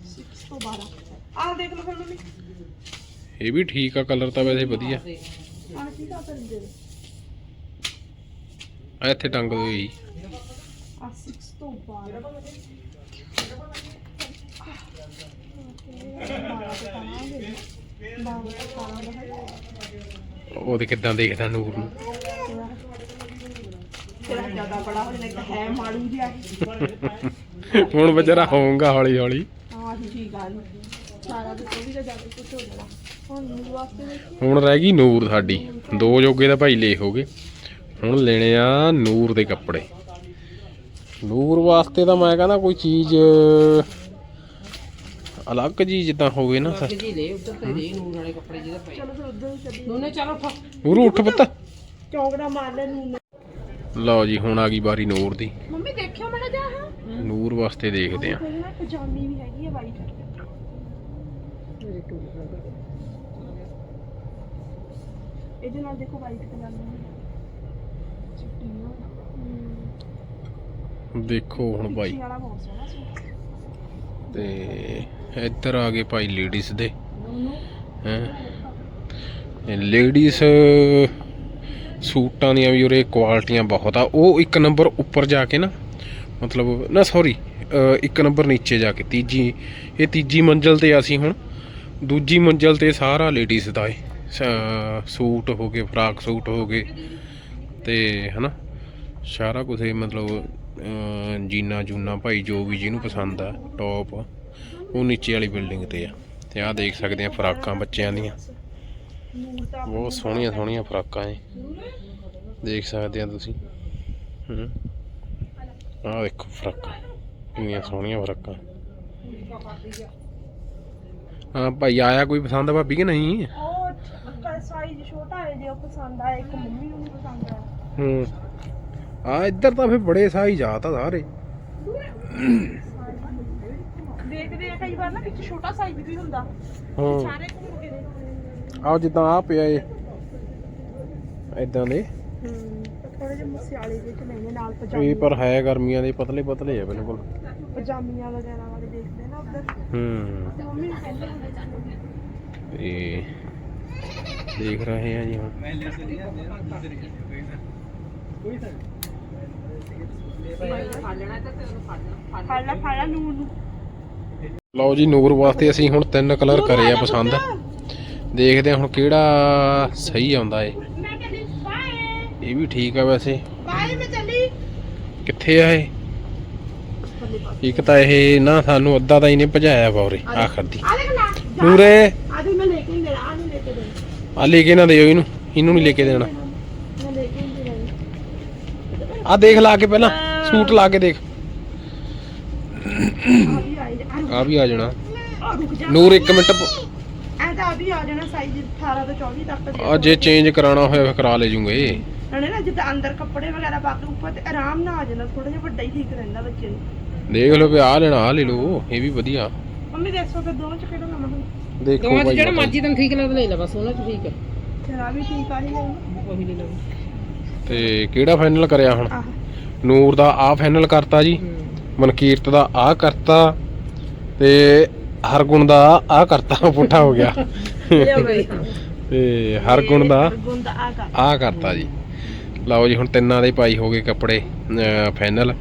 Six ਤੋਂ 12 ਆਹ ਦੇਖ ਲਓ ਫਿਰ ਮੰਮੀ ਇਹ ਵੀ ਠੀਕ ਆ ਕਲਰ ਤਾਂ ਵੈਸੇ ਵਧੀਆ। ਆਹ ਠੀਕ ਆ ਇੱਥੇ ਟੰਗ ਦੋ ਜੀ ਆ 6 ਤੋਂ 12 ਉਹਦੇ ਕਿਦਾਂ ਦੇਖਦਾ ਨੂਰ ਨੂੰ। ਤੇਰਾ ਜ਼ਿਆਦਾ ਬੜਾ ਹੋ ਜਾਣਾ ਹੈ ਮਾੜੂ ਜਿਹਾ ਹੁਣ ਵਿਚਾਰਾ ਹੋਊਗਾ ਹੌਲੀ ਹੌਲੀ ਹਾਂ ਠੀਕ ਆ ਸਾਰਾ ਤੇ ਵੀ ਤਾਂ ਜ਼ਿਆਦਾ ਕੁਝ ਹੋ ਜਾਣਾ। ਹੁਣ ਵਾਸਤੇ ਰਹਿ ਗਈ ਨੂਰ ਸਾਡੀ। ਦੋ ਜੋਗੇ ਤਾਂ ਭਾਈ ਲੇ ਹੋ ਗਏ। ਹੁਣ ਲੈਣੇ ਆ ਨੂਰ ਦੇ ਕੱਪੜੇ। ਨੂਰ ਵਾਸਤੇ ਤਾਂ ਮੈਂ ਕਹਿੰਦਾ ਕੋਈ ਚੀਜ਼ ਅਲੱਗ ਜੀ ਜਿੱਦਾਂ ਹੋਵੇ ਨਾ। ਅੱਗੇ ਜੀ ਲੈ ਉੱਧਰ ਤੇ ਦੇ ਨੂਰ ਵਾਲੇ ਕੱਪੜੇ ਜਿਹਦੇ ਪਏ। ਚਲੋ ਫਿਰ ਉਧਰ ਹੀ ਚੱਲੀ ਨੂਨੇ ਚਲੋ ਉੱਠੋ। ਨੂਰ ਉੱਠ ਪੁੱਤ। ਚੌਂਕੜਾ ਮਾਰ ਲੈ ਨੂੰ ਲਓ ਜੀ ਹੁਣ ਆ ਗਈ ਵਾਰੀ ਨੂਰ ਦੀ। ਮੰਮੀ ਦੇਖਿਓ ਮੈਂ ਜਾ ਹਾਂ ਨੂਰ ਵਾਸਤੇ ਦੇਖਦੇ ਆ ਪਜਾਮੀ ਵੀ ਹੈਗੀ ਆ ਵਾਈਟ ਇਹਦੇ ਨਾਲ ਦੇਖੋ ਵਾਈਟ ਕਲਰ ਦੀ ਚਿੱਟੀ ਨਾ ਦੇਖੋ ਹੁਣ ਭਾਈ ਪਿੱਛੇ ਵਾਲਾ ਬਹੁਤ ਸੋਹਣਾ ਸੀ ਤੇ ਇੱਧਰ ਆ ਗਏ ਭਾਈ ਲੇਡੀਜ਼ ਦੇ। ਹੈ। ਲੇਡੀਜ਼ ਸੂਟਾਂ ਦੀਆਂ ਵੀ ਉਰੇ ਕੁਆਲਿਟੀਆਂ ਬਹੁਤ ਆ। ਉਹ ਇੱਕ ਨੰਬਰ ਉੱਪਰ ਜਾ ਕੇ ਨਾ ਮਤਲਬ ਨਾ ਸੌਰੀ ਇੱਕ ਨੰਬਰ ਨੀਚੇ ਜਾ ਕੇ ਤੀਜੀ ਇਹ ਤੀਜੀ ਮੰਜ਼ਲ ਤੇ ਆ ਅਸੀਂ ਹੁਣ। ਦੂਜੀ ਮੰਜ਼ਲ ਤੇ ਸਾਰਾ ਲੇਡੀਜ਼ ਦਾ ਏ। ਸੂਟ ਹੋ ਗਏ ਫਰਾਕ ਸੂਟ ਹੋ ਗਏ। ਤੇ ਹਨਾ ਸਾਰਾ ਕੁਝ ਮਤਲਬ ਅਹ, ਜੀਨਾ ਜੂਨਾ ਭਾਈ ਜੋ ਵੀ ਜਿਹਨੂੰ ਪਸੰਦ ਆ ਟੌਪ ਉਹ ਨੀਚੇ ਵਾਲੀ ਬਿਲਡਿੰਗ ਤੇ ਆ। ਤੇ ਆਹ ਦੇਖ ਸਕਦੇ ਆ ਫਰਾਕਾਂ ਬੱਚਿਆਂ ਦੀਆਂ। ਬਹੁਤ ਸੋਹਣੀਆਂ ਸੋਹਣੀਆਂ ਫਰਾਕਾਂ ਏ। ਦੇਖ ਸਕਦੇ ਆ ਤੁਸੀਂ। ਹੂੰ। ਆਹ ਦੇਖੋ ਫਰਾਕਾਂ ਕਿੰਨੀਆਂ ਸੋਹਣੀਆਂ ਫਰਾਕਾਂ। ਹਾਂ ਭਾਈ ਆਇਆ ਕੋਈ ਪਸੰਦ ਆ ਭਾਬੀ ਕਿ ਨਹੀਂ? ਉਹ ਸਾਈਜ਼ ਛੋਟਾ ਹੈ ਜੇ ਉਹ ਪਸੰਦ ਆਇਆ ਇੱਕ ਮੰਮੀ ਨੂੰ ਨਹੀਂ ਪਸੰਦ ਆਇਆ ਹੂੰ। ਆ ਇੱਧਰ ਤਾਂ ਫਿਰ ਬੜੇ ਸਾਈਜ਼ ਆ ਤਾਂ ਸਾਰੇ। ਦੇਖਦੇ ਆ ਕਈ ਵਾਰ ਨਾ ਵਿੱਚ ਛੋਟਾ ਸਾਈਜ਼ ਵੀ ਹੁੰਦਾ। ਹਾਂ। ਸਾਰੇ ਘੁੰਮ ਕੇ ਦੇਖਦੇ ਆਹ ਜਿੱਦਾਂ ਆ ਪਿਆ ਏ। ਇਦਾਂ ਦੇ। ਹੂੰ ਥੋੜੇ ਜਿਹੇ ਮੁਸਿਆਲੇ ਜਿਹੇ ਚ ਲੈਣੇ ਨਾਲ ਇਹ ਪਜਾਮੀ। ਪਰ ਹੈ ਗਰਮੀਆਂ ਦੇ ਪਤਲੇ ਪਤਲੇ ਆ ਬਿਲਕੁਲ। ਪਜਾਮੀਆਂ ਵਗੈਰਾ ਵਾਲੇ ਦੇਖਦੇ ਨਾ ਉਧਰ। ਹੂੰ। ਤੇ ਮੰਮੀ ਨੂੰ ਕਹਿੰਦੇ ਹੁੰਦੇ ਸੀ ਤੇ ਦੇਖ ਰਹੇ ਆ ਜੀ ਹੁਣ। ਨੂਰ ਨੂੰ। ਲਓ ਜੀ ਨੂਰ ਵਾਸਤੇ ਅਸੀਂ ਹੁਣ ਤਿੰਨ ਕਲਰ ਕਰੇ ਆ ਪਸੰਦ। ਦੇਖਦੇ ਆ ਹੁਣ ਕਿਹੜਾ ਸਹੀ ਆਉਂਦਾ ਏ। ਇਹ ਵੀ ਠੀਕ ਆ ਵੈਸੇ। ਬਾਏ ਮੈਂ ਚੱਲੀ। ਕਿੱਥੇ ਆ ਇਹ? ਇੱਕ ਤਾਂ ਇਹ ਨਾ ਸਾਨੂੰ ਅੱਧਾ ਤਾਂ ਇਹਨੇ ਭਜਾਇਆ ਪੌਰੇ ਆਖਰ ਦੀ ਨੂਰੇ। ਆ ਲੈ ਕੇ ਨਹੀਂ ਦੇਣਾ ਆ ਨਹੀਂ ਲੈ ਕੇ ਦੇਣਾ। ਆ ਲੈ ਕੇ ਨਾ ਦਿਓ ਇਹਨੂੰ ਇਹਨੂੰ ਨਹੀਂ ਲੈ ਕੇ ਦੇਣਾ। ਆ ਦੇਖ ਲਾ ਕੇ ਪਹਿਲਾਂ ਸੂਟ ਲਾ ਕੇ ਦੇਖ। ਆ ਵੀ ਆ ਜਾਣਾ। ਨੂਰ ਇੱਕ ਮਿੰਟ ਪ- ਐ ਤਾਂ ਆ ਵੀ ਆ ਜਾਣਾ ਸਾਈਜ਼ 18 ਤੋਂ 24 ਤੱਕ ਦੇ ਆ ਜੇ ਚੇਂਜ ਕਰਾਉਣਾ ਹੋਇਆ ਫਿਰ ਕਰਾ ਲੈ ਜੂਗੇ। ਨਾਲੇ ਨਾ ਜਿੱਦਾਂ ਅੰਦਰ ਕੱਪੜੇ ਵਗੈਰਾ ਪਾ ਕੇ ਉੱਪਰ ਤੇ ਆਰਾਮ ਨਾਲ ਆ ਜਾਂਦਾ ਥੋੜਾ ਜਿਹਾ ਵੱਡਾ ਹੀ ਠੀਕ ਰਹਿੰਦਾ ਬੱਚੇ ਨੂੰ। ਦੇਖ ਲਓ ਵੀ ਆ ਲੈਣਾ ਆ ਲੈ ਲਓ ਇਹ ਵੀ ਵਧੀਆ। ਮੰਮੀ ਦੱਸੋ ਤੇ ਦੋਵਾਂ ਚ ਕਿਹੜਾ ਲਵਾਂ ਦੇਖੋ ਦੋਵਾਂ ਚ ਭਾਈ ਜਿਹੜਾ ਮਰਜ਼ੀ ਤੈਨੂੰ ਠੀਕ ਲੱਗਦਾ ਲੈ ਲੈ ਬਸ ਉਹਨਾਂ ਚ ਠੀਕ ਹੈ। ਤੇਰਾ ਵੀ ਠੀਕ ਆ ਹੀ ਲੈਣਾ ਉਹੀ ਲੈ ਤੇ ਕਿਹੜਾ ਫਾਈਨਲ ਕਰਿਆ ਹੁਣ? ਆਹ। ਨੂਰ ਦਾ ਆ ਫਾਈਨਲ ਕਰਤਾ ਜੀ ਮਨਕੀਰਤ ਦਾ ਆ ਕਰਤਾ ਤੇ ਹਰਗੁਣ ਦਾ ਆ ਕਰਤਾ ਪੁੱਠਾ ਹੋ ਗਿਆ। ਤੇ ਹਰਗੁਣ ਦਾ ਗੁੰਦ ਆ ਕਰ ਆ ਕਰਤਾ ਜੀ। ਲਓ ਜੀ ਹੁਣ ਤਿੰਨਾਂ ਦੇ ਪਾਈ ਹੋ ਗਏ ਕੱਪੜੇ ਫਾਈਨਲ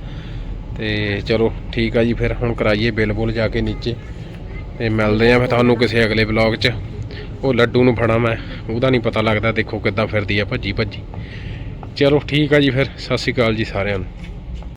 ਤੇ ਚਲੋ ਠੀਕ ਆ ਜੀ, ਫਿਰ ਹੁਣ ਕਰਾਈਏ ਬਿੱਲ ਬੁੱਲ ਜਾ ਕੇ ਨੀਚੇ। ਤੇ ਮਿਲਦੇ ਆ ਫਿਰ ਤੁਹਾਨੂੰ ਕਿਸੇ ਅਗਲੇ ਵਲੌਗ 'ਚ। ਉਹ ਲੱਡੂ ਨੂੰ ਫੜਾ ਮੈਂ, ਉਹਦਾ ਨਹੀਂ ਪਤਾ ਲੱਗਦਾ ਦੇਖੋ ਕਿੱਦਾਂ ਫਿਰਦੀ ਆ ਭੱਜੀ ਭੱਜੀ ਚਲੋ ਠੀਕ ਆ ਜੀ ਫਿਰ, ਸਤਿ ਸ਼੍ਰੀ ਅਕਾਲ ਜੀ ਸਾਰਿਆਂ ਨੂੰ।